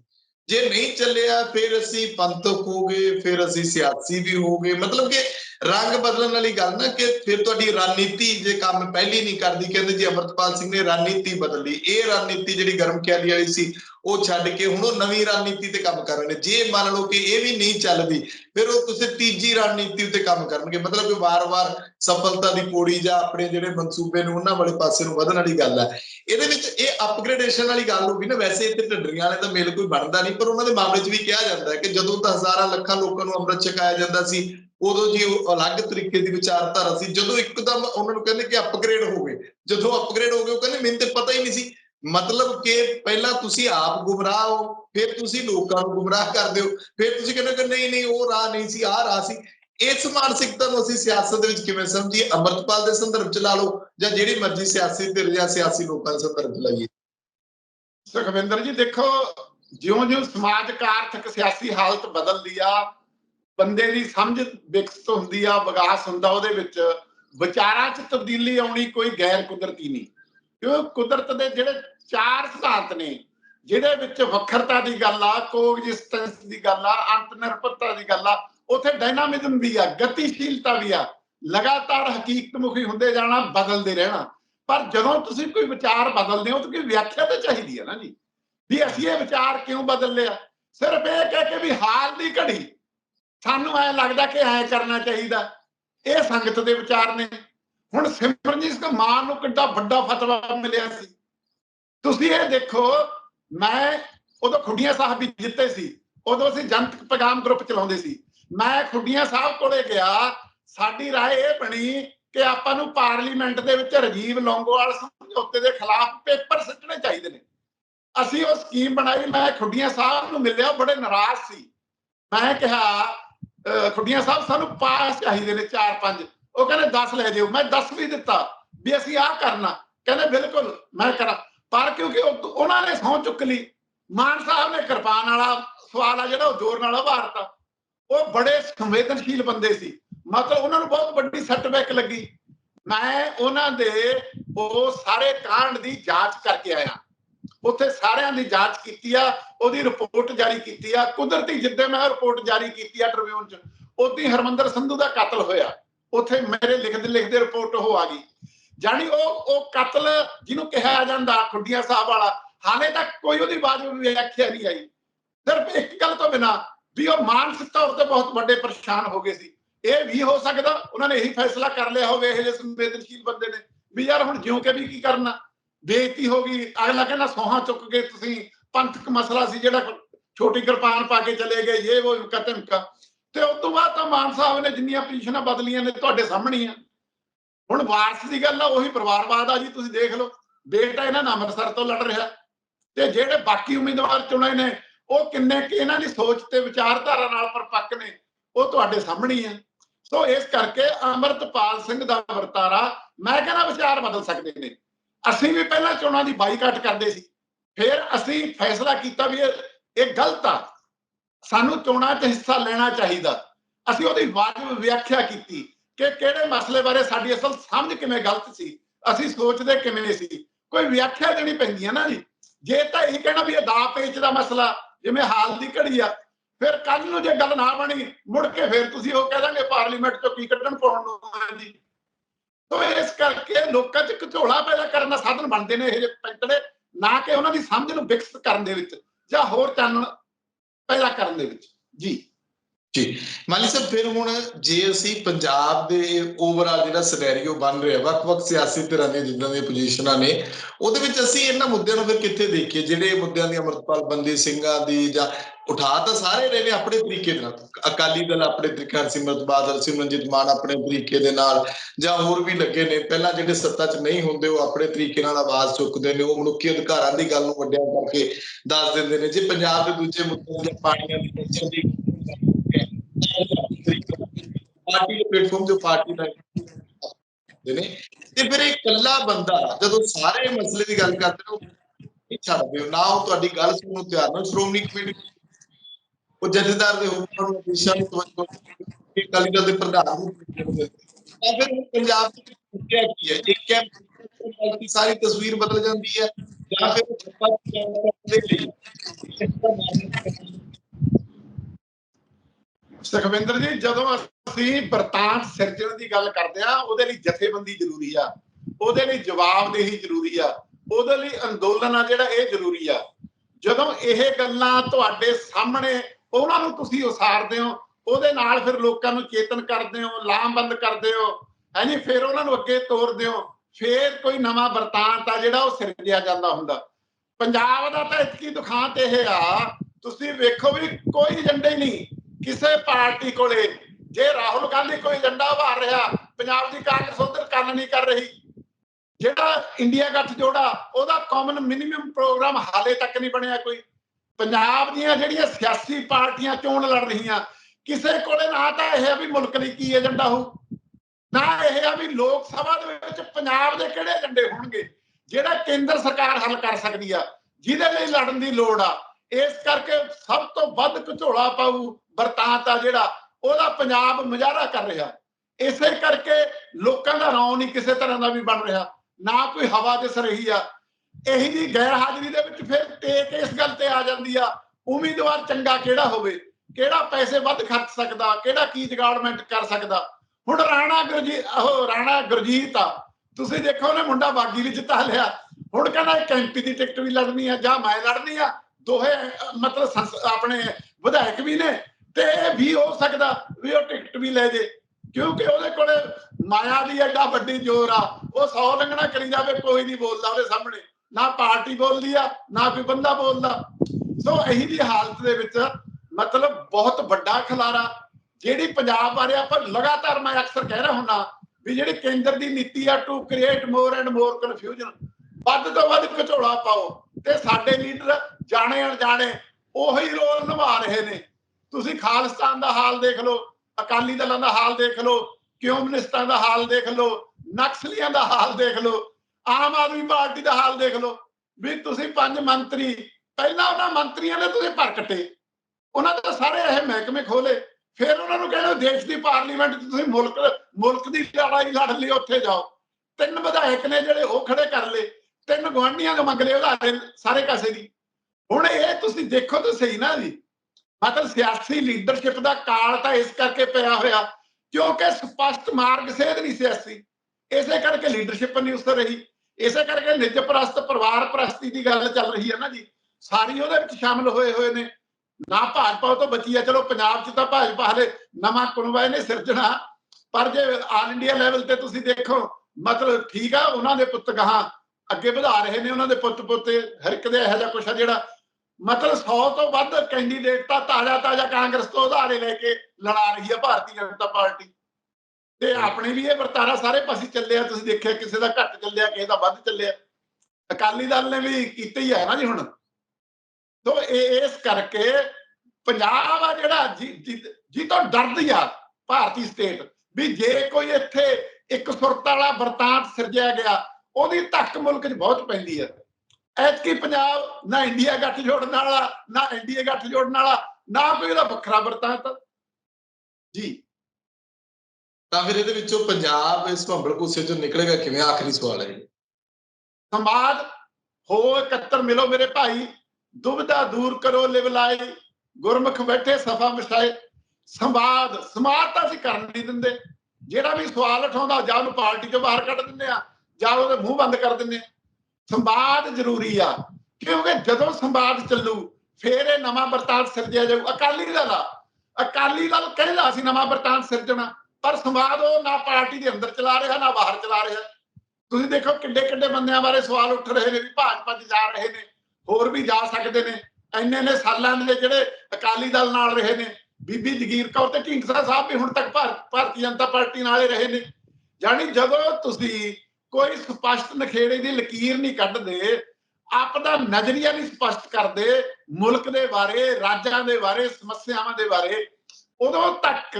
ਜੇ ਨਹੀਂ ਚੱਲਿਆ, ਫਿਰ ਅਸੀਂ ਪੰਥਕ ਹੋ ਗਏ, ਫਿਰ ਅਸੀਂ ਸਿਆਸੀ ਵੀ ਹੋ ਗਏ। ਮਤਲਬ ਕਿ ਰੰਗ ਬਦਲਣ ਵਾਲੀ ਗੱਲ ਨਾ ਕਿ ਫਿਰ ਤੁਹਾਡੀ ਰਣਨੀਤੀ ਜੇ ਕੰਮ ਪਹਿਲੀ ਨਹੀਂ ਕਰਦੀ, ਕਹਿੰਦੇ ਜੀ ਅਮਰਤਪਾਲ ਸਿੰਘ ਨੇ ਰਣਨੀਤੀ ਬਦਲ। ਇਹ ਰਣਨੀਤੀ ਜਿਹੜੀ ਗਰਮ ਖਿਆਲੀ ਵਾਲੀ ਸੀ, ਉਹ ਛੱਡ ਕੇ ਹੁਣ ਉਹ ਨਵੀਂ ਰਣਨੀਤੀ ਤੇ ਕੰਮ ਕਰ ਰਹੇ ਨੇ। ਜੇ ਮੰਨ ਲਓ ਕਿ ਇਹ ਵੀ ਨਹੀਂ ਚੱਲਦੀ, ਫਿਰ ਉਹ ਤੁਸੀਂ ਤੀਜੀ ਰਣਨੀਤੀ ਉੱਤੇ ਕੰਮ ਕਰਨਗੇ। ਮਤਲਬ ਕਿ ਵਾਰ-ਵਾਰ ਸਫਲਤਾ ਦੀ ਪੌੜੀ ਜਾਂ ਆਪਣੇ ਜਿਹੜੇ ਮਨਸੂਬੇ ਨੂੰ, ਉਹਨਾਂ ਵਾਲੇ ਪਾਸੇ ਨੂੰ ਵਧਣ ਵਾਲੀ ਗੱਲ ਹੈ। ਇਹਦੇ ਵਿੱਚ ਇਹ ਅਪਗ੍ਰੇਡੇਸ਼ਨ ਵਾਲੀ ਗੱਲ ਹੋ ਗਈ ਨਾ, ਵੈਸੇ ਇੱਥੇ ਢੱਡਰੀਆਂ ਵਾਲੇ ਤਾਂ ਮੇਲ ਕੋਈ ਬਣਦਾ ਨਹੀਂ, ਪਰ ਉਹਨਾਂ ਦੇ ਮਾਮਲੇ 'ਚ ਵੀ ਕਿਹਾ ਜਾਂਦਾ ਹੈ ਕਿ ਜਦੋਂ ਤਾਂ ਹਜ਼ਾਰਾਂ ਲੱਖਾਂ ਲੋਕਾਂ ਨੂੰ ਅੰਮ੍ਰਿਤ ਛਕਾਇਆ ਜਾਂਦਾ ਸੀ ਉਦੋਂ ਜੀ ਉਹ ਅਲੱਗ ਤਰੀਕੇ ਦੀ ਵਿਚਾਰਧਾਰਾ ਸੀ। ਜਦੋਂ ਇੱਕਦਮ ਉਹਨਾਂ ਨੂੰ ਕਹਿੰਦੇ ਕਿ ਅਪਗ੍ਰੇਡ ਹੋ ਗਏ। ਜਦੋਂ ਅਪਗ੍ਰੇਡ ਹੋ ਗਏ, ਉਹ ਕਹਿੰਦੇ ਮੈਨੂੰ ਤੇ ਪਤਾ ਹੀ ਨਹੀਂ ਸੀ। ਮਤਲਬ ਕਿ ਪਹਿਲਾਂ ਤੁਸੀਂ ਆਪ ਗੁੰਮਰਾਹ ਹੋ, ਫਿਰ ਤੁਸੀਂ ਲੋਕਾਂ ਨੂੰ ਗੁੰਮਰਾਹ ਕਰਦੇ ਹੋ, ਫਿਰ ਤੁਸੀਂ ਕਹਿੰਦੇ ਕਿ ਨਹੀਂ ਨਹੀਂ, ਉਹ ਰਾਹ ਨਹੀਂ ਸੀ, ਆਹ ਰਾਹ ਸੀ। ਇਸ ਮਾਨਸਿਕਤਾ ਨੂੰ ਅਸੀਂ ਸਿਆਸਤ ਦੇ ਵਿੱਚ ਕਿਵੇਂ ਸਮਝੀਏ? ਅਮਰਤਪਾਲ ਦੇ ਸੰਦਰਭ ਚ ਲਾ ਲਓ ਜਾਂ ਜਿਹੜੀ ਮਰਜ਼ੀ ਸਿਆਸੀ ਧਿਰ ਜਾਂ ਸਿਆਸੀ ਲੋਕਾਂ ਦੇ ਸੰਦਰਭ ਚ ਲਾਈਏ। ਸੁਖਵਿੰਦਰ ਜੀ, ਦੇਖੋ, ਜਿਉਂ-ਜਿਉਂ ਸਮਾਜਿਕ ਆਰਥਿਕ ਸਿਆਸੀ ਹਾਲਤ ਬਦਲਦੀ ਆ ਬੰਦੇ ਦੀ ਸਮਝ ਵਿਕਸਿਤ ਹੁੰਦੀ ਆ, ਵਿਕਾਸ ਹੁੰਦਾ, ਉਹਦੇ ਵਿੱਚ ਵਿਚਾਰਾਂ 'ਚ ਤਬਦੀਲੀ ਆਉਣੀ ਕੋਈ ਗੈਰ ਕੁਦਰਤੀ ਨਹੀਂ। ਕਿਉਂ? ਕੁਦਰਤ ਦੇ ਜਿਹੜੇ ਚਾਰ ਸਿਧਾਂਤ ਨੇ, ਜਿਹਦੇ ਵਿੱਚ ਵੱਖਰਤਾ ਦੀ ਗੱਲ ਆ ਕੋਐਗਜ਼ਿਸਟੈਂਸ ਦੀ ਗੱਲ ਆ ਅੰਤ ਨਿਰਭਰਤਾ ਦੀ ਗੱਲ ਆ, ਉਥੇ ਡਾਇਨਾਮਿਜ਼ਮ ਵੀ ਆ, ਗਤੀਸ਼ੀਲਤਾ ਵੀ ਆ। ਲਗਾਤਾਰ ਹਕੀਕਤ ਮੁਖੀ ਹੁੰਦੇ ਜਾਣਾ, ਬਦਲਦੇ ਰਹਿਣਾ। ਪਰ ਜਦੋਂ ਤੁਸੀਂ ਕੋਈ ਵਿਚਾਰ ਬਦਲਦੇ ਹੋ, ਤਾਂ ਕੋਈ ਵਿਆਖਿਆ ਤਾਂ ਚਾਹੀਦੀ ਹੈ ਨਾ ਜੀ। ਵੀ ਅਸੀਂ ਇਹ ਵਿਚਾਰ ਕਿਉਂ ਬਦਲ ਲਿਆ? ਸਿਰਫ ਇਹ ਕਹਿ ਕੇ ਵੀ ਹਾਲ ਦੀ ਘੜੀ ਸਾਨੂੰ ਐ ਲੱਗਦਾ ਕਿ ਐ ਕਰਨਾ ਚਾਹੀਦਾ ਇਹ ਸੰਗਤ ਦੇ ਵਿਚਾਰ ਨੇ ਹੁਣ ਸਿਮਰਨਜੀਤ ਸਿੰਘ ਮਾਨ ਨੂੰ ਕਿੱਡਾ ਵੱਡਾ ਫਤਵਾ ਮਿਲਿਆ ਸੀ ਤੁਸੀਂ ਇਹ ਦੇਖੋ ਮੈਂ ਉਦੋਂ ਖੁੱਡੀਆਂ ਸਾਹਿਬ ਵੀ ਜਿੱਤੇ ਸੀ ਉਦੋਂ ਅਸੀਂ ਜਨਤਕ ਪੈਗਾਮ ਗਰੁੱਪ ਚਲਾਉਂਦੇ ਸੀ ਮੈਂ ਖੁੱਡੀਆਂ ਸਾਹਿਬ ਕੋਲੇ ਗਿਆ ਸਾਡੀ رائے ਇਹ ਬਣੀ ਕਿ ਆਪਾਂ ਨੂੰ ਪਾਰਲੀਮੈਂਟ ਦੇ ਵਿੱਚ ਰਜੀਵ ਲੌਂਗੋਵਾਲ ਸਮਝੌਤੇ ਦੇ ਖਿਲਾਫ ਪੇਪਰ ਸੱਟਣੇ ਚਾਹੀਦੇ ਨੇ ਅਸੀਂ ਉਹ ਸਕੀਮ ਬਣਾਈ ਮੈਂ ਖੁੱਡੀਆਂ ਸਾਹਿਬ ਨੂੰ ਮਿਲਿਆ ਬੜੇ ਨਾਰਾਜ਼ ਸੀ ਮੈਂ ਕਿਹਾ ਅਹ ਖੁੱਡੀਆਂ ਸਾਹਿਬ ਸਾਨੂੰ ਪਾਸ ਚਾਹੀਦੇ ਨੇ 4-5 ਉਹ ਕਹਿੰਦੇ 10 ਲੈ ਜਿਓ। ਮੈਂ 10 ਵੀ ਦਿੱਤਾ ਵੀ ਅਸੀਂ ਆਹ ਕਰਨਾ। ਕਹਿੰਦੇ, ਬਿਲਕੁਲ, ਮੈਂ ਕਰਾਂ। ਪਰ ਕਿਉਂਕਿ ਉਹਨਾਂ ਨੇ ਸਹੁੰ ਚੁੱਕ ਲਈ। ਮਾਨ ਸਾਹਿਬ ਨੇ ਕਿਰਪਾਨ ਵਾਲਾ ਸਵਾਲ ਆ ਜਿਹੜਾ ਉਹ ਜ਼ੋਰ ਨਾਲ ਉਭਾਰਤਾ। ਉਹ ਬੜੇ ਸੰਵੇਦਨਸ਼ੀਲ ਬੰਦੇ ਸੀ। ਮਤਲਬ ਉਹਨਾਂ ਨੂੰ ਬਹੁਤ ਵੱਡੀ ਸੈਟਬੈਕ ਲੱਗੀ। ਮੈਂ ਉਹਨਾਂ ਦੇ ਉਹ ਸਾਰੇ ਕਾਂਡ ਦੀ ਜਾਂਚ ਕਰਕੇ ਆਇਆ। ਉੱਥੇ ਸਾਰਿਆਂ ਦੀ ਜਾਂਚ ਕੀਤੀ ਆ, ਉਹਦੀ ਰਿਪੋਰਟ ਜਾਰੀ ਕੀਤੀ ਆ, ਕੁਦਰਤੀ ਜਿੱਦੇ ਮੈਂ ਰਿਪੋਰਟ ਜਾਰੀ ਕੀਤੀ ਆ ਟ੍ਰਿਬਿਊਨ 'ਚ ਉਦੋਂ ਹੀ ਹਰਮੰਦਰ ਸੰਧੂ ਦਾ ਕਤਲ ਹੋਇਆ, ਉੱਥੇ ਮੇਰੇ ਲਿਖਦੇ ਲਿਖਦੇ ਰਿਪੋਰਟ ਉਹ ਆ ਗਈ। ਜਾਨੀ ਉਹ ਉਹ ਕਤਲ ਜਿਹਨੂੰ ਕਿਹਾ ਜਾਂਦਾ ਖੁੱਡੀਆਂ ਸਾਹਿਬ ਵਾਲਾ, ਹਾਲੇ ਤੱਕ ਕੋਈ ਉਹਦੀ ਵਾਜਬ ਵਿਆਖਿਆ ਨਹੀਂ ਆਈ। ਸਿਰਫ ਇੱਕ ਗੱਲ ਤੋਂ ਬਿਨਾ ਵੀ ਉਹ ਮਾਨਸਿਕ ਤੌਰ ਤੇ ਬਹੁਤ ਵੱਡੇ ਪਰੇਸ਼ਾਨ ਹੋ ਗਏ ਸੀ। ਇਹ ਵੀ ਹੋ ਸਕਦਾ, ਉਹਨਾਂ ਨੇ ਇਹੀ ਫੈਸਲਾ ਕਰ ਲਿਆ ਹੋਵੇ, ਇਹ ਜਿਹੇ ਸੰਵੇਦਨਸ਼ੀਲ ਬੰਦੇ ਨੇ, ਵੀ ਯਾਰ ਹੁਣ ਜਿਉਂ ਕੇ ਵੀ ਕੀ ਕਰਨਾ। ਬੇਇੱਜ਼ਤੀ ਹੋ ਗਈ। ਅਗਲਾ ਕਹਿੰਦਾ ਸੋਹਾਂ ਚੁੱਕ ਕੇ ਤੁਸੀਂ ਪੰਥਕ ਮਸਲਾ ਸੀ ਜਿਹੜਾ ਛੋਟੀ ਕਿਰਪਾਨ ਪਾ ਕੇ ਚਲੇ ਗਏ, ਇਹ ਉਹ ਕਤਮਕਾ ਤੇ ਉਸ ਤੋਂ ਬਾਅਦ ਤਾਂ ਮਾਨ ਸਾਹਿਬ ਨੇ ਜਿੰਨੀਆਂ ਪੋਜੀਸ਼ਨਾਂ ਬਦਲੀਆਂ ਨੇ ਤੁਹਾਡੇ ਸਾਹਮਣੇ ਆ ਹੁਣ ਵਾਰਸ ਦੀ ਗੱਲ ਆ, ਉਹੀ ਪਰਿਵਾਰਵਾਦ ਆ ਜੀ, ਤੁਸੀਂ ਦੇਖ ਲਓ। ਬੇਟਾ ਇਹਨਾਂ ਨਾਲ ਅੰਮ੍ਰਿਤਸਰ ਤੋਂ ਲੜ ਰਿਹਾ। ਤੇ ਜਿਹੜੇ ਬਾਕੀ ਉਮੀਦਵਾਰ ਚੁਣੇ ਨੇ, ਉਹ ਕਿੰਨੇ ਕਿ ਇਹਨਾਂ ਦੀ ਸੋਚ ਤੇ ਵਿਚਾਰਧਾਰਾ ਨਾਲ ਪਰਪੱਕ ਨੇ, ਉਹ ਤੁਹਾਡੇ ਸਾਹਮਣੇ ਹੀ ਆ ਸੋ ਇਸ ਕਰਕੇ ਅਮਰਤਪਾਲ ਸਿੰਘ ਦਾ ਵਰਤਾਰਾ, ਮੈਂ ਕਹਿੰਦਾ ਵਿਚਾਰ ਬਦਲ ਸਕਦੇ ਨੇ। ਅਸੀਂ ਵੀ ਪਹਿਲਾਂ ਚੋਣਾਂ ਦੀ ਬਾਈਕਾਟ ਕਰਦੇ ਸੀ। ਫਿਰ ਅਸੀਂ ਫੈਸਲਾ ਕੀਤਾ ਵੀ ਇਹ ਗਲਤ ਆ। ਸਾਨੂੰ ਚੋਣਾਂ 'ਚ ਹਿੱਸਾ ਲੈਣਾ ਚਾਹੀਦਾ। ਅਸੀਂ ਉਹਦੀ ਵਾਜਬ ਵਿਆਖਿਆ ਕੀਤੀ ਕਿ ਕਿਹੜੇ ਮਸਲੇ ਬਾਰੇ ਸਾਡੀ ਅਸਲ ਸਮਝ ਕਿਵੇਂ ਗਲਤ ਸੀ, ਅਸੀਂ ਸੋਚਦੇ ਕਿਵੇਂ ਸੀ। ਕੋਈ ਵਿਆਖਿਆ ਦੇਣੀ ਪੈਂਦੀ ਹੈ ਨਾ ਜੀ। ਜੇ ਤਾਂ ਇਹ ਕਹਿਣਾ ਵੀ ਇਹ ਦਾ ਪੇਚ ਦਾ ਮਸਲਾ, ਜਿਵੇਂ ਹਾਲ ਦੀ ਘੜੀ ਆ। ਫਿਰ ਕੱਲ ਨੂੰ ਜੇ ਗੱਲ ਨਾ ਬਣੀ, ਮੁੜ ਕੇ ਫਿਰ ਤੁਸੀਂ ਉਹ ਕਹਿ ਦਾਂਗੇ, ਪਾਰਲੀਮੈਂਟ ਤੋਂ ਕੀ ਕੱਢਣ ਪਾਉਣ ਨੂੰ ਜੀ। ਤੋ ਇਸ ਕਰਕੇ ਲੋਕਾਂ 'ਚ ਘਚੋਲਾ ਪੈਦਾ ਕਰਨ ਦਾ ਸਾਧਨ ਬਣਦੇ ਨੇ ਇਹ ਜਿਹੇ ਪੈਂਤੜੇ, ਨਾ ਕਿ ਉਹਨਾਂ ਦੀ ਸਮਝ ਨੂੰ ਵਿਕਸਿਤ ਕਰਨ ਦੇ ਵਿੱਚ ਜਾਂ ਹੋਰ ਚਾਨਣ ਪੈਦਾ ਕਰਨ ਦੇ ਵਿੱਚ। ਜੀ। ਜੀ। ਮਾਲੀ ਸਾਹਿਬ, ਫਿਰ ਹੁਣ ਜੇ ਅਸੀਂ ਪੰਜਾਬ ਦੇ ਓਵਰਆਲ ਜਿਹੜਾ ਸਿਨੈਰੀਓ ਬਣ ਰਿਹਾ, ਵੱਖ-ਵੱਖ ਸਿਆਸੀ ਧਿਰਾਂ ਦੀਆਂ ਜਿੱਦਾਂ ਦੀਆਂ ਪੋਜੀਸ਼ਨਾਂ ਨੇ, ਉਹਦੇ ਵਿੱਚ ਅਸੀਂ ਇਹਨਾਂ ਮੁੱਦਿਆਂ ਨੂੰ ਫਿਰ ਕਿੱਥੇ ਦੇਖੀਏ? ਜਿਹੜੇ ਮੁੱਦਿਆਂ ਦੀ ਅਮਰਤਪਾਲ ਬੰਦੀ ਸਿੰਘਾਂ ਦੀ ਜਾਂ ਉਠਾ ਤਾਂ ਸਾਰੇ ਰਹੇ ਨੇ ਆਪਣੇ ਤਰੀਕੇ ਦੇ ਨਾਲ। ਅਕਾਲੀ ਦਲ ਆਪਣੇ ਤਰੀਕੇ ਨਾਲ, ਸਿਮਰਤ ਬਾਦਲ, ਸਿਮਰਨਜੀਤ ਮਾਨ ਆਪਣੇ ਤਰੀਕੇ ਦੇ ਨਾਲ, ਜਾਂ ਹੋਰ ਵੀ ਲੱਗੇ ਨੇ। ਪਹਿਲਾਂ ਜਿਹੜੇ ਸੱਤਾ 'ਚ ਨਹੀਂ ਹੁੰਦੇ, ਉਹ ਆਪਣੇ ਤਰੀਕੇ ਨਾਲ ਆਵਾਜ਼ ਚੁੱਕਦੇ ਨੇ, ਉਹ ਮਨੁੱਖੀ ਅਧਿਕਾਰਾਂ ਦੀ ਗੱਲ ਨੂੰ ਵੱਡਿਆਂ ਕਰਕੇ ਦੱਸ ਦਿੰਦੇ ਨੇ। ਜੇ ਪੰਜਾਬ ਦੇ ਦੂਜੇ ਮੁੱਦਿਆਂ ਦੀਆਂ ਪਾਣੀਆਂ ਦੀ ਟੈਂਸ਼ਨ ਦੀ ਪਾਰਟੀ ਦੇ ਪਲੇਟਫਾਰਮ ਤੇ ਪਾਰਟੀ ਦਾ ਦੇ ਨੇ ਤੇ ਫਿਰ ਇਹ ਇਕੱਲਾ ਬੰਦਾ ਜਦੋਂ ਸਾਰੇ ਮਸਲੇ ਦੀ ਗੱਲ ਕਰਦੇ ਨੇ ਉਹ ਨਹੀਂ ਛੱਡਦੇ ਹੋ ਨਾ ਉਹ ਤੁਹਾਡੀ ਗੱਲ ਸੁਣਨ ਨੂੰ ਤਿਆਰ ਨਾ ਸ਼੍ਰੋਮਣੀ ਕਮੇਟੀ ਉਹ ਜਥੇਦਾਰ ਦੇ ਹੁਕਮਾਂ ਨੂੰ ਦਿਸ਼ਾ ਨੂੰ ਤਵੱਜੋ ਕਿ ਅਕਾਲੀ ਦਲ ਦੇ ਪ੍ਰਧਾਨ ਨੂੰ ਤਾਂ ਫਿਰ ਹੁਣ ਪੰਜਾਬ ਦੇ ਵਿੱਚ ਕਿਹਾ ਕੀ ਹੈ ਇੱਕ ਕੈਂਪ ਦੀ ਸਾਰੀ ਤਸਵੀਰ ਬਦਲ ਜਾਂਦੀ ਹੈ ਜਾਂ ਫਿਰ ਸੱਤਾ ਦੇ ਲਈ ਸੁਖਵਿੰਦਰ ਜੀ, ਜਦੋਂ ਅਸੀਂ ਬਰਤਾਂਤ ਸਿਰਜਣ ਦੀ ਗੱਲ ਕਰਦੇ ਆ ਉਹਦੇ ਲਈ ਜਥੇਬੰਦੀ ਜ਼ਰੂਰੀ ਆ। ਉਹਦੇ ਲਈ ਜਵਾਬਦੇਹੀ ਜ਼ਰੂਰੀ ਆ। ਉਹਦੇ ਲਈ ਅੰਦੋਲਨ ਆ ਜਿਹੜਾ, ਇਹ ਜ਼ਰੂਰੀ ਆ। ਜਦੋਂ ਇਹ ਗੱਲਾਂ ਤੁਹਾਡੇ ਸਾਹਮਣੇ, ਉਹਨਾਂ ਨੂੰ ਤੁਸੀਂ ਉਸਾਰਦੇ ਹੋ, ਉਹਦੇ ਨਾਲ ਫਿਰ ਲੋਕਾਂ ਨੂੰ ਚੇਤਨ ਕਰਦੇ ਹੋ, ਲਾਮਬੰਦ ਕਰਦੇ ਹੋ ਹਾਂਜੀ ਫਿਰ ਉਹਨਾਂ ਨੂੰ ਅੱਗੇ ਤੋਰਦੇ ਹੋ। ਫਿਰ ਕੋਈ ਨਵਾਂ ਵਰਤਾਂਤ ਆ ਜਿਹੜਾ ਉਹ ਸਿਰਜਿਆ ਜਾਂਦਾ ਹੁੰਦਾ। ਪੰਜਾਬ ਦਾ ਤਾਂ ਇਤਕੀ ਦੁਖਾਂਤ ਇਹ ਆ, ਤੁਸੀਂ ਵੇਖੋ ਵੀ ਕੋਈ ਏਜੰਡਾ ਹੀ ਨਹੀਂ। ਕਿਸੇ ਪਾਰਟੀ ਕੋਲੇ। ਜੇ ਰਾਹੁਲ ਗਾਂਧੀ ਕੋਈ ਏਜੰਡਾ ਉਭਾਰ ਰਿਹਾ, ਪੰਜਾਬ ਦੀ ਕਾਂਗਰਸ ਉਧਰ ਕੰਨ ਨਹੀਂ ਕਰ ਰਹੀ। ਜਿਹੜਾ ਇੰਡੀਆ ਗੱਠ ਜੋੜਾ, ਉਹਦਾ ਕਾਮਨ ਮਿਨੀਮਮ ਪ੍ਰੋਗਰਾਮ ਹਾਲੇ ਤੱਕ ਨਹੀਂ ਬਣਿਆ ਕੋਈ। ਪੰਜਾਬ ਦੀਆਂ ਜਿਹੜੀਆਂ ਸਿਆਸੀ ਪਾਰਟੀਆਂ ਚੋਣ ਲੜ ਰਹੀਆਂ, ਕਿਸੇ ਕੋਲੇ ਨਾ ਤਾਂ ਇਹ ਆ ਵੀ ਮੁਲਕ ਲਈ ਕੀ ਏਜੰਡਾ ਹੋਊ, ਨਾ ਇਹ ਆ ਵੀ ਲੋਕ ਸਭਾ ਦੇ ਵਿੱਚ ਪੰਜਾਬ ਦੇ ਕਿਹੜੇ ਏਜੰਡੇ ਹੋਣਗੇ, ਜਿਹੜਾ ਕੇਂਦਰ ਸਰਕਾਰ ਹੱਲ ਕਰ ਸਕਦੀ ਆ, ਜਿਹਦੇ ਲਈ ਲੜਨ ਦੀ ਲੋੜ ਆ। ਇਸ ਕਰਕੇ ਸਭ ਤੋਂ ਵੱਧ ਘਚੋਲਾ ਪਾਉ ਵਰਤਾਂਤ ਆ ਜਿਹੜਾ ਉਹਦਾ ਪੰਜਾਬ ਮੁਜ਼ਾਹਰਾ ਕਰ ਰਿਹਾ। ਇਸੇ ਕਰਕੇ ਲੋਕਾਂ ਦਾ ਰੌਂ ਨਹੀਂ ਕਿਸੇ ਤਰ੍ਹਾਂ ਦਾ ਵੀ ਬਣ ਰਿਹਾ, ਨਾ ਕੋਈ ਹਵਾ ਦਿਸ ਰਹੀ ਆ। ਇਹੀ ਜੀ ਗੈਰ ਹਾਜ਼ਰੀ ਦੇ ਵਿੱਚ ਫਿਰ ਟੇਕ ਇਸ ਗੱਲ ਤੇ ਆ ਜਾਂਦੀ ਆ, ਉਮੀਦਵਾਰ ਚੰਗਾ ਕਿਹੜਾ ਹੋਵੇ, ਕਿਹੜਾ ਪੈਸੇ ਵੱਧ ਖਰਚ ਸਕਦਾ, ਕਿਹੜਾ ਕੀ ਜਗਾੜਮੈਂਟ ਕਰ ਸਕਦਾ। ਹੁਣ ਰਾਣਾ ਗੁਰਜੀਤ ਉਹ ਰਾਣਾ ਗੁਰਜੀਤ ਆ, ਤੁਸੀਂ ਦੇਖੋ ਉਹਨੇ ਮੁੰਡਾ ਬਾਗੀ ਵੀ ਜਿੱਤਾ ਲਿਆ। ਹੁਣ ਕਹਿੰਦਾ ਇੱਕ ਐਮਪੀ ਦੀ ਟਿਕਟ ਵੀ ਲੜਨੀ ਆ ਜਾਂ ਮੈਂ ਲੜਨੀ ਆ ਦੋਹੇ, ਮਤਲਬ ਆਪਣੇ ਵਿਧਾਇਕ ਵੀ ਨੇ ਤੇ ਇਹ ਵੀ ਹੋ ਸਕਦਾ ਵੀ ਉਹ ਟਿਕਟ ਵੀ ਲੈ ਜੇ। ਕਿਉਂਕਿ ਉਹਦੇ ਕੋਲੇ ਮਾਇਆ ਦੀ ਐਡਾ ਵੱਡੀ ਜ਼ੋਰ ਆ। ਉਹ 100 ਲੰਗਣਾ ਕਰੀ ਜਾਵੇ, ਕੋਈ ਨਹੀਂ ਬੋਲਦਾ ਉਹਦੇ ਸਾਹਮਣੇ। ਨਾ ਪਾਰਟੀ ਬੋਲਦੀ ਆ, ਨਾ ਕੋਈ ਬੰਦਾ ਬੋਲਦਾ। ਸੋ ਇਹੀ ਦੀ ਹਾਲਤ ਦੇ ਵਿੱਚ ਮਤਲਬ ਬਹੁਤ ਵੱਡਾ ਖਲਾਰਾ। ਜਿਹੜੀ ਪੰਜਾਬ ਬਾਰੇ ਆਪਾਂ ਲਗਾਤਾਰ ਮੈਂ ਅਕਸਰ ਕਹਿ ਰਿਹਾ ਹੁੰਨਾ ਵੀ ਜਿਹੜੀ ਕੇਂਦਰ ਦੀ ਨੀਤੀ ਆ to create more and more confusion ਵੱਧ ਤੋਂ ਵੱਧ ਘਚੋਲਾ ਪਾਓ। ਤੇ ਸਾਡੇ ਲੀਡਰ ਜਾਣੇ ਅਣਜਾਣੇ ਉਹੀ ਰੋਲ ਨਿਭਾ ਰਹੇ ਨੇ। ਤੁਸੀਂ ਖਾਲਿਸਤਾਨ ਦਾ ਹਾਲ ਦੇਖ ਲਓ, ਅਕਾਲੀ ਦਲਾਂ ਦਾ ਹਾਲ ਦੇਖ ਲਓ ਕਮਿਊਨਿਸਟਾਂ ਦਾ ਹਾਲ ਦੇਖ ਲਓ, ਨਕਸਲੀਆਂ ਦਾ ਹਾਲ ਦੇਖ ਲਓ, ਆਮ ਆਦਮੀ ਪਾਰਟੀ ਦਾ ਹਾਲ ਦੇਖ ਲਓ, ਵੀ ਤੁਸੀਂ ਪੰਜ ਮੰਤਰੀ, ਪਹਿਲਾਂ ਉਹਨਾਂ ਮੰਤਰੀਆਂ ਨੇ ਤੁਸੀਂ ਪਰ ਕੱਟੇ ਉਹਨਾਂ ਦਾ ਸਾਰੇ ਇਹ ਮਹਿਕਮੇ ਖੋਲੇ ਫਿਰ ਉਹਨਾਂ ਨੂੰ ਕਹਿੰਦੇ ਦੇਸ਼ ਦੀ ਪਾਰਲੀਮੈਂਟ ਤੁਸੀਂ ਮੁਲਕ ਮੁਲਕ ਦੀ ਲੜਾਈ ਲੜ ਲਈ, ਉੱਥੇ ਜਾਓ। ਤਿੰਨ ਵਿਧਾਇਕ ਨੇ ਜਿਹੜੇ ਉਹ ਖੜੇ ਕਰ ਲਏ। ਤਿੰਨ ਗਵਾਂਢੀਆਂ ਦੇ ਮੰਗ ਲਏ ਉਧਾਰੇ ਸਾਰੇ ਕਾਸੇ ਦੀ। ਹੁਣ ਇਹ ਤੁਸੀਂ ਦੇਖੋ ਤਾਂ ਸਹੀ ਨਾ ਜੀ। ਮਤਲਬ ਸਿਆਸੀ ਲੀਡਰਸ਼ਿਪ ਦਾ ਕਾਲ ਤਾਂ ਇਸ ਕਰਕੇ ਪਿਆ ਹੋਇਆ ਕਿਉਂਕਿ ਸਪਸ਼ਟ ਮਾਰਗ ਸੇਧ ਨਹੀਂ ਸਿਆਸੀ। ਇਸੇ ਕਰਕੇ ਲੀਡਰਸ਼ਿਪ ਨਹੀਂ ਉਸ ਰਹੀ। ਇਸੇ ਕਰਕੇ ਨਿੱਜ ਪ੍ਰਸਤ, ਪਰਿਵਾਰ ਪ੍ਰਸਤੀ ਦੀ ਗੱਲ ਚੱਲ ਰਹੀ ਹੈ ਨਾ ਜੀ। ਸਾਰੀ ਉਹਦੇ ਵਿੱਚ ਸ਼ਾਮਲ ਹੋਏ ਹੋਏ ਨੇ। ਨਾ ਭਾਜਪਾ ਉਹ ਤੋਂ ਬਚੀ ਹੈ ਚਲੋ ਪੰਜਾਬ 'ਚ ਤਾਂ ਭਾਜਪਾ ਹਲੇ ਨਵਾਂ ਕੁਨਵਾ ਨੇ ਸਿਰਜਣਾ ਪਰ ਜੇ ਆਲ ਇੰਡੀਆ ਲੈਵਲ ਤੇ ਤੁਸੀਂ ਦੇਖੋ, ਮਤਲਬ ਠੀਕ ਆ, ਉਹਨਾਂ ਦੇ ਪੁੱਤ ਗਾਹਾਂ ਅੱਗੇ ਵਧਾ ਰਹੇ ਨੇ ਉਹਨਾਂ ਦੇ ਪੁੱਤ ਪੁੱਤੇ, ਹਰ ਇੱਕ ਦੇ ਇਹੋ ਜਿਹਾ ਕੁਛ ਆ ਜਿਹੜਾ ਮਤਲਬ 100 ਤੋਂ ਵੱਧ ਕੈਂਡੀਡੇਟ ਤਾਂ ਤਾਜ਼ਾ ਤਾਜ਼ਾ ਕਾਂਗਰਸ ਤੋਂ ਉਧਾਰੇ ਲੈ ਕੇ ਲੜਾ ਰਹੀ ਹੈ ਭਾਰਤੀ ਜਨਤਾ ਪਾਰਟੀ। ਤੇ ਆਪਣੇ ਵੀ ਇਹ ਵਰਤਾਰਾ ਸਾਰੇ ਪਾਸੇ ਚੱਲਿਆ ਤੁਸੀਂ ਦੇਖਿਆ ਕਿਸੇ ਦਾ ਘੱਟ ਚੱਲਿਆ, ਕਿਸੇ ਦਾ ਵੱਧ ਚੱਲਿਆ। ਅਕਾਲੀ ਦਲ ਨੇ ਵੀ ਕੀਤਾ ਹੀ ਹੈ ਨਾ ਜੀ ਹੁਣ। ਤੋਂ ਇਹ ਇਸ ਕਰਕੇ ਪੰਜਾਬ ਆ ਜਿਹੜਾ ਜੀ- ਜੀ ਜੀ ਤੋਂ ਡਰਦੀ ਆ ਭਾਰਤੀ ਸਟੇਟ ਵੀ ਜੇ ਕੋਈ ਇੱਥੇ ਇੱਕ ਸੁਰਤ ਵਾਲਾ ਵਰਤਾਂਤ ਸਿਰਜਿਆ ਗਿਆ ਉਹਦੀ ਧੱਕ ਮੁਲਕ 'ਚ ਬਹੁਤ ਪੈਂਦੀ ਹੈ ਐਤਕੀ ਪੰਜਾਬ ਨਾ ਇੰਡੀਆ ਗੱਠ ਜੋੜਨ ਵਾਲਾ ਨਾ ਇੰਡੀਆ ਗੱਠ ਜੋੜਨ ਵਾਲਾ ਨਾ ਕੋਈ ਉਹਦਾ ਵੱਖਰਾ ਵਰਤਾਂਤ। ਜੀ। ਤਾਂ ਫਿਰ ਇਹਦੇ ਵਿੱਚੋਂ ਪੰਜਾਬ ਇਸ ਭੰਬਲ ਭੂਸੇ ਚੋਂ ਨਿਕਲੇਗਾ ਕਿਵੇਂ? ਆਖਰੀ ਸਵਾਲ ਹੈ। ਸੰਵਾਦ ਹੋ ਇਕੱਤਰ ਮਿਲੋ ਮੇਰੇ ਭਾਈ ਦੁਬਿਧਾ ਦੂਰ ਕਰੋ ਲਿਵ ਲਾਈ ਗੁਰਮੁਖ ਬੈਠੇ ਸਫਾ ਮਛਾਏ ਸੰਵਾਦ ਸਮਾਦ ਤਾਂ ਅਸੀਂ ਕਰਨ ਨਹੀਂ ਦਿੰਦੇ। ਜਿਹੜਾ ਵੀ ਸਵਾਲ ਉਠਾਉਂਦਾ ਜਾਂ ਉਹਨੂੰ ਪਾਰਟੀ ਚੋਂ ਬਾਹਰ ਕੱਢ ਦਿੰਦੇ ਆ। ਜਾਂ ਉਹਦੇ ਮੂੰਹ ਬੰਦ ਕਰ ਦਿੰਦੇ ਆ। ਸੰਵਾਦ ਜ਼ਰੂਰੀ ਆ, ਕਿਉਂਕਿ ਜਦੋਂ ਸੰਵਾਦ ਚੱਲੂ, ਫੇਰ ਇਹ ਨਵਾਂ ਵਰਤਾਂਤ ਸਿਰਜਿਆ ਜਾਊ। ਅਕਾਲੀ ਦਲ ਆ। ਅਕਾਲੀ ਦਲ ਕਹਿੰਦਾ ਸੀ ਨਵਾਂ ਵਰਤਾਂਤ ਸਿਰਜਣਾ, ਪਰ ਸੰਵਾਦ ਉਹ ਨਾ ਪਾਰਟੀ ਦੇ ਅੰਦਰ ਚਲਾ ਰਿਹਾ, ਨਾ ਬਾਹਰ ਚਲਾ ਰਿਹਾ। ਤੁਸੀਂ ਦੇਖੋ ਕਿੱਡੇ ਕਿੱਡੇ ਬੰਦਿਆਂ ਬਾਰੇ ਸਵਾਲ ਉੱਠ ਰਹੇ ਨੇ ਵੀ ਭਾਜਪਾ 'ਚ ਜਾ ਰਹੇ ਨੇ, ਹੋਰ ਵੀ ਜਾ ਸਕਦੇ ਨੇ। ਇੰਨੇ ਨੇ ਸਾਲਾਂ ਦੇ ਜਿਹੜੇ ਅਕਾਲੀ ਦਲ ਨਾਲ ਰਹੇ ਨੇ, ਬੀਬੀ ਜਗੀਰ ਕੌਰ ਤੇ ਢੀਂਡਸਾ ਸਾਹਿਬ ਵੀ ਹੁਣ ਤੱਕ ਭਾਰਤ ਭਾਰਤੀ ਜਨਤਾ ਪਾਰਟੀ ਨਾਲ ਹੀ ਰਹੇ ਨੇ। ਯਾਨੀ ਜਦੋਂ ਤੁਸੀਂ ਕੋਈ ਸਪਸ਼ਟ ਨਖੇੜੇ ਦੀ ਲਕੀਰ ਨਹੀਂ ਕੱਢਦੇ, ਆਪਦਾ ਨਜ਼ਰੀਆ ਨਹੀਂ ਸਪਸ਼ਟ ਕਰਦੇ ਮੁਲਕ ਦੇ ਬਾਰੇ, ਰਾਜਾਂ ਦੇ ਬਾਰੇ, ਸਮੱਸਿਆਵਾਂ ਦੇ ਬਾਰੇ। ਉਦੋਂ ਤੱਕ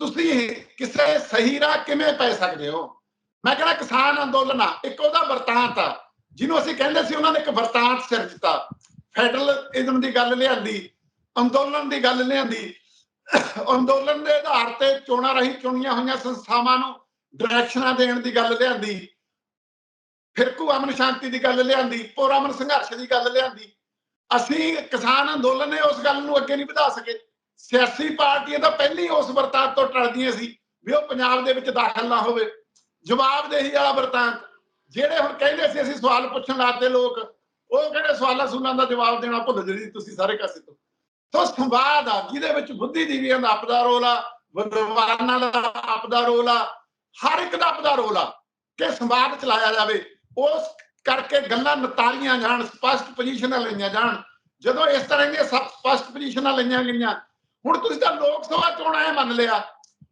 ਤੁਸੀਂ ਕਿਸੇ ਸਹੀ ਰਾਹ ਕਿਵੇਂ ਪੈ ਸਕਦੇ ਹੋ? ਮੈਂ ਕਹਿੰਦਾ ਕਿਸਾਨ ਅੰਦੋਲਨ ਆ? ਇੱਕ ਉਹਦਾ ਵਰਤਾਂਤ ਆ, ਜਿਹਨੂੰ ਅਸੀਂ ਕਹਿੰਦੇ ਸੀ ਉਹਨਾਂ ਨੇ ਇੱਕ ਵਰਤਾਂਤ ਸਿਰਜਤਾ ਫੈਡਰਲਿਜ਼ਮ ਦੀ ਗੱਲ ਲਿਆਂਦੀ, ਅੰਦੋਲਨ ਦੀ ਗੱਲ ਲਿਆਂਦੀ। ਅੰਦੋਲਨ ਦੇ ਆਧਾਰ ਤੇ ਚੋਣਾਂ ਰਾਹੀਂ ਚੁਣੀਆਂ ਹੋਈਆਂ ਸੰਸਥਾਵਾਂ ਨੂੰ ਡਾਇਰੈਕਸ਼ਨਾਂ ਦੇਣ ਦੀ ਗੱਲ ਲਿਆਂਦੀ, ਫਿਰਕੂ ਅਮਨ ਸ਼ਾਂਤੀ ਦੀ ਗੱਲ ਲਿਆਂਦੀ ਪੁਰਅਮਨ ਸੰਘਰਸ਼ ਦੀ ਗੱਲ ਲਿਆਂਦੀ। ਅਸੀਂ ਕਿਸਾਨ ਅੰਦੋਲਨ ਨੇ ਉਸ ਗੱਲ ਨੂੰ ਅੱਗੇ ਨਹੀਂ ਵਧਾ ਸਕੇ। ਸਿਆਸੀ ਪਾਰਟੀਆਂ ਤਾਂ ਪਹਿਲਾਂ ਉਸ ਵਰਤਾਂਤ ਤੋਂ ਟਲਦੀਆਂ ਸੀ ਵੀ ਉਹ ਪੰਜਾਬ ਦੇ ਵਿੱਚ ਦਾਖਲ ਨਾ ਹੋਵੇ। ਜਵਾਬਦੇਹੀ ਵਾਲਾ ਵਰਤਾਂਤ, ਜਿਹੜੇ ਹੁਣ ਕਹਿੰਦੇ ਸੀ ਅਸੀਂ ਸਵਾਲ ਪੁੱਛਣ ਲੱਗਦੇ ਲੋਕ, ਉਹ ਕਹਿੰਦੇ ਸਵਾਲਾਂ ਸੁਣਨ ਦਾ ਜਵਾਬ ਦੇਣਾ ਭੁੱਲ ਗਏ ਤੁਸੀਂ ਸਾਰੇ ਕਾਸੇ ਤੋਂ। ਤੋਂ ਸੰਵਾਦ ਆ, ਜਿਹਦੇ ਵਿੱਚ ਬੁੱਧੀਜੀਵੀਆਂ ਦਾ ਆਪਦਾ ਰੋਲ ਆ, ਵਿਦਵਾਨਾਂ ਦਾ ਆਪਦਾ ਰੋਲ ਆ ਹਰ ਇੱਕ ਦਾ ਆਪਦਾ ਰੋਲ ਆ, ਕਿ ਸੰਵਾਦ ਚਲਾਇਆ ਜਾਵੇ। ਉਸ ਕਰਕੇ ਗੱਲਾਂ ਨਤਾਰੀਆਂ ਜਾਣ, ਸਪਸ਼ਟ ਪੋਜੀਸ਼ਨਾਂ ਲਈਆਂ ਜਾਣ। ਜਦੋਂ ਇਸ ਤਰ੍ਹਾਂ ਦੀਆਂ ਸਭ ਸਪਸ਼ਟ ਪੋਜੀਸ਼ਨਾਂ ਲਈਆਂ ਗਈਆਂ, ਹੁਣ ਤੁਸੀਂ ਤਾਂ ਲੋਕ ਸਭਾ ਚੋਣਾਂ ਇਹ ਮੰਨ ਲਿਆ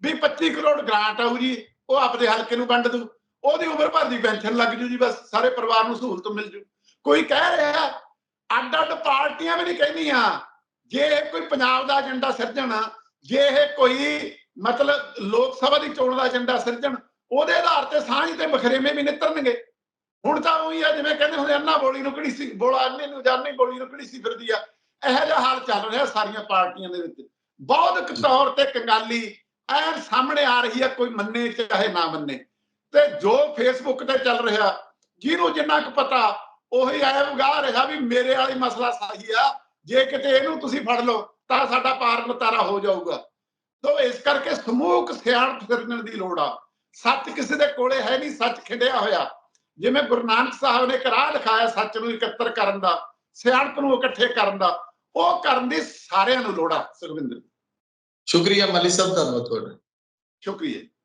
ਵੀ 25 ਕਰੋੜ ਗ੍ਰਾਂਟ ਆਊ ਜੀ, ਉਹ ਆਪਦੇ ਹਲਕੇ ਨੂੰ ਵੰਡ ਦੂ ਉਹਦੀ ਉਮਰ ਭਰ ਦੀ ਪੈਨਸ਼ਨ ਲੱਗ ਜੂ ਜੀ ਬਸ, ਸਾਰੇ ਪਰਿਵਾਰ ਨੂੰ ਸਹੂਲਤ ਮਿਲ ਜੂ। ਕੋਈ ਕਹਿ ਰਿਹਾ ਅੱਡ ਅੱਡ ਪਾਰਟੀਆਂ ਵੀ ਨਹੀਂ ਕਹਿੰਦੀਆਂ, ਜੇ ਇਹ ਕੋਈ ਪੰਜਾਬ ਦਾ ਏਜੰਡਾ ਸਿਰਜਣ, ਜੇ ਇਹ ਕੋਈ ਮਤਲਬ ਲੋਕ ਸਭਾ ਦੀ ਚੋਣ ਦਾ ਏਜੰਡਾ ਸਿਰਜਣ, ਉਹਦੇ ਆਧਾਰ ਤੇ ਸਾਂਝ ਤੇ ਬਖਰੇਵੇਂ ਵੀ ਨਿਤਰਨਗੇ। ਹੁਣ ਤਾਂ ਉਹੀ ਆ, ਜਿਵੇਂ ਕਹਿੰਦੇ ਹੁੰਦੇ ਅੰਨਾ ਬੋਲੀ ਨੂੰ ਕਿਹੜੀ ਸੀ, ਬੋਲਾ ਅੰਨੇ ਨੂੰ ਜਾਨੀ ਬੋਲੀ ਨੂੰ ਕਿਹੜੀ ਸੀ ਫਿਰਦੀ ਆ, ਇਹੋ ਜਿਹਾ ਹਾਲ ਚੱਲ ਰਿਹਾ ਸਾਰੀਆਂ ਪਾਰਟੀਆਂ ਦੇ ਵਿੱਚ। ਬਹੁਤ ਤੌਰ ਤੇ ਕੰਗਾਲੀ ਐਨ ਸਾਹਮਣੇ ਆ ਰਹੀ ਹੈ ਕੋਈ ਮੰਨੇ ਚਾਹੇ ਨਾ ਮੰਨੇ। ਤੇ ਜੋ ਫੇਸਬੁੱਕ ਤੇ ਚੱਲ ਰਿਹਾ, ਜਿਹਨੂੰ ਜਿੰਨਾ ਕੁ ਪਤਾ, ਉਹੀ ਐ ਵਗਾ ਰਿਹਾ ਵੀ ਮੇਰੇ ਵਾਲੀ ਮਸਲਾ ਸਹੀ ਆ, ਜੇ ਕਿਤੇ ਇਹਨੂੰ ਤੁਸੀਂ ਫੜ ਲਓ, ਤਾਂ ਸਾਡਾ ਪਾਰ ਮਤਾਰਾ ਹੋ ਜਾਊਗਾ। ਤੋਂ ਇਸ ਕਰਕੇ ਸਮੂਹਕ ਸਿਆਣਪ ਸਿਰਜਣ ਦੀ ਲੋੜ ਆ। ਸੱਚ ਕਿਸੇ ਦੇ ਕੋਲੇ ਹੈ ਨਹੀਂ ਸੱਚ ਖਿੰਡਿਆ ਹੋਇਆ। ਜਿਵੇਂ ਗੁਰੂ ਨਾਨਕ ਸਾਹਿਬ ਨੇ ਇੱਕ ਰਾਹ ਲਿਖਾਇਆ ਸੱਚ ਨੂੰ ਇਕੱਤਰ ਕਰਨ ਦਾ ਸਿਆਣਪ ਨੂੰ ਇਕੱਠੇ ਕਰਨ ਦਾ ਉਹ ਕਰਨ ਦੀ ਸਾਰਿਆਂ ਨੂੰ ਲੋੜ ਆ ਸੁਖਵਿੰਦਰ। ਸ਼ੁਕਰੀਆ ਮਲੀ ਸਾਹਿਬ ਧੰਨਵਾਦ ਤੁਹਾਡਾ। ਸ਼ੁਕਰੀਆ।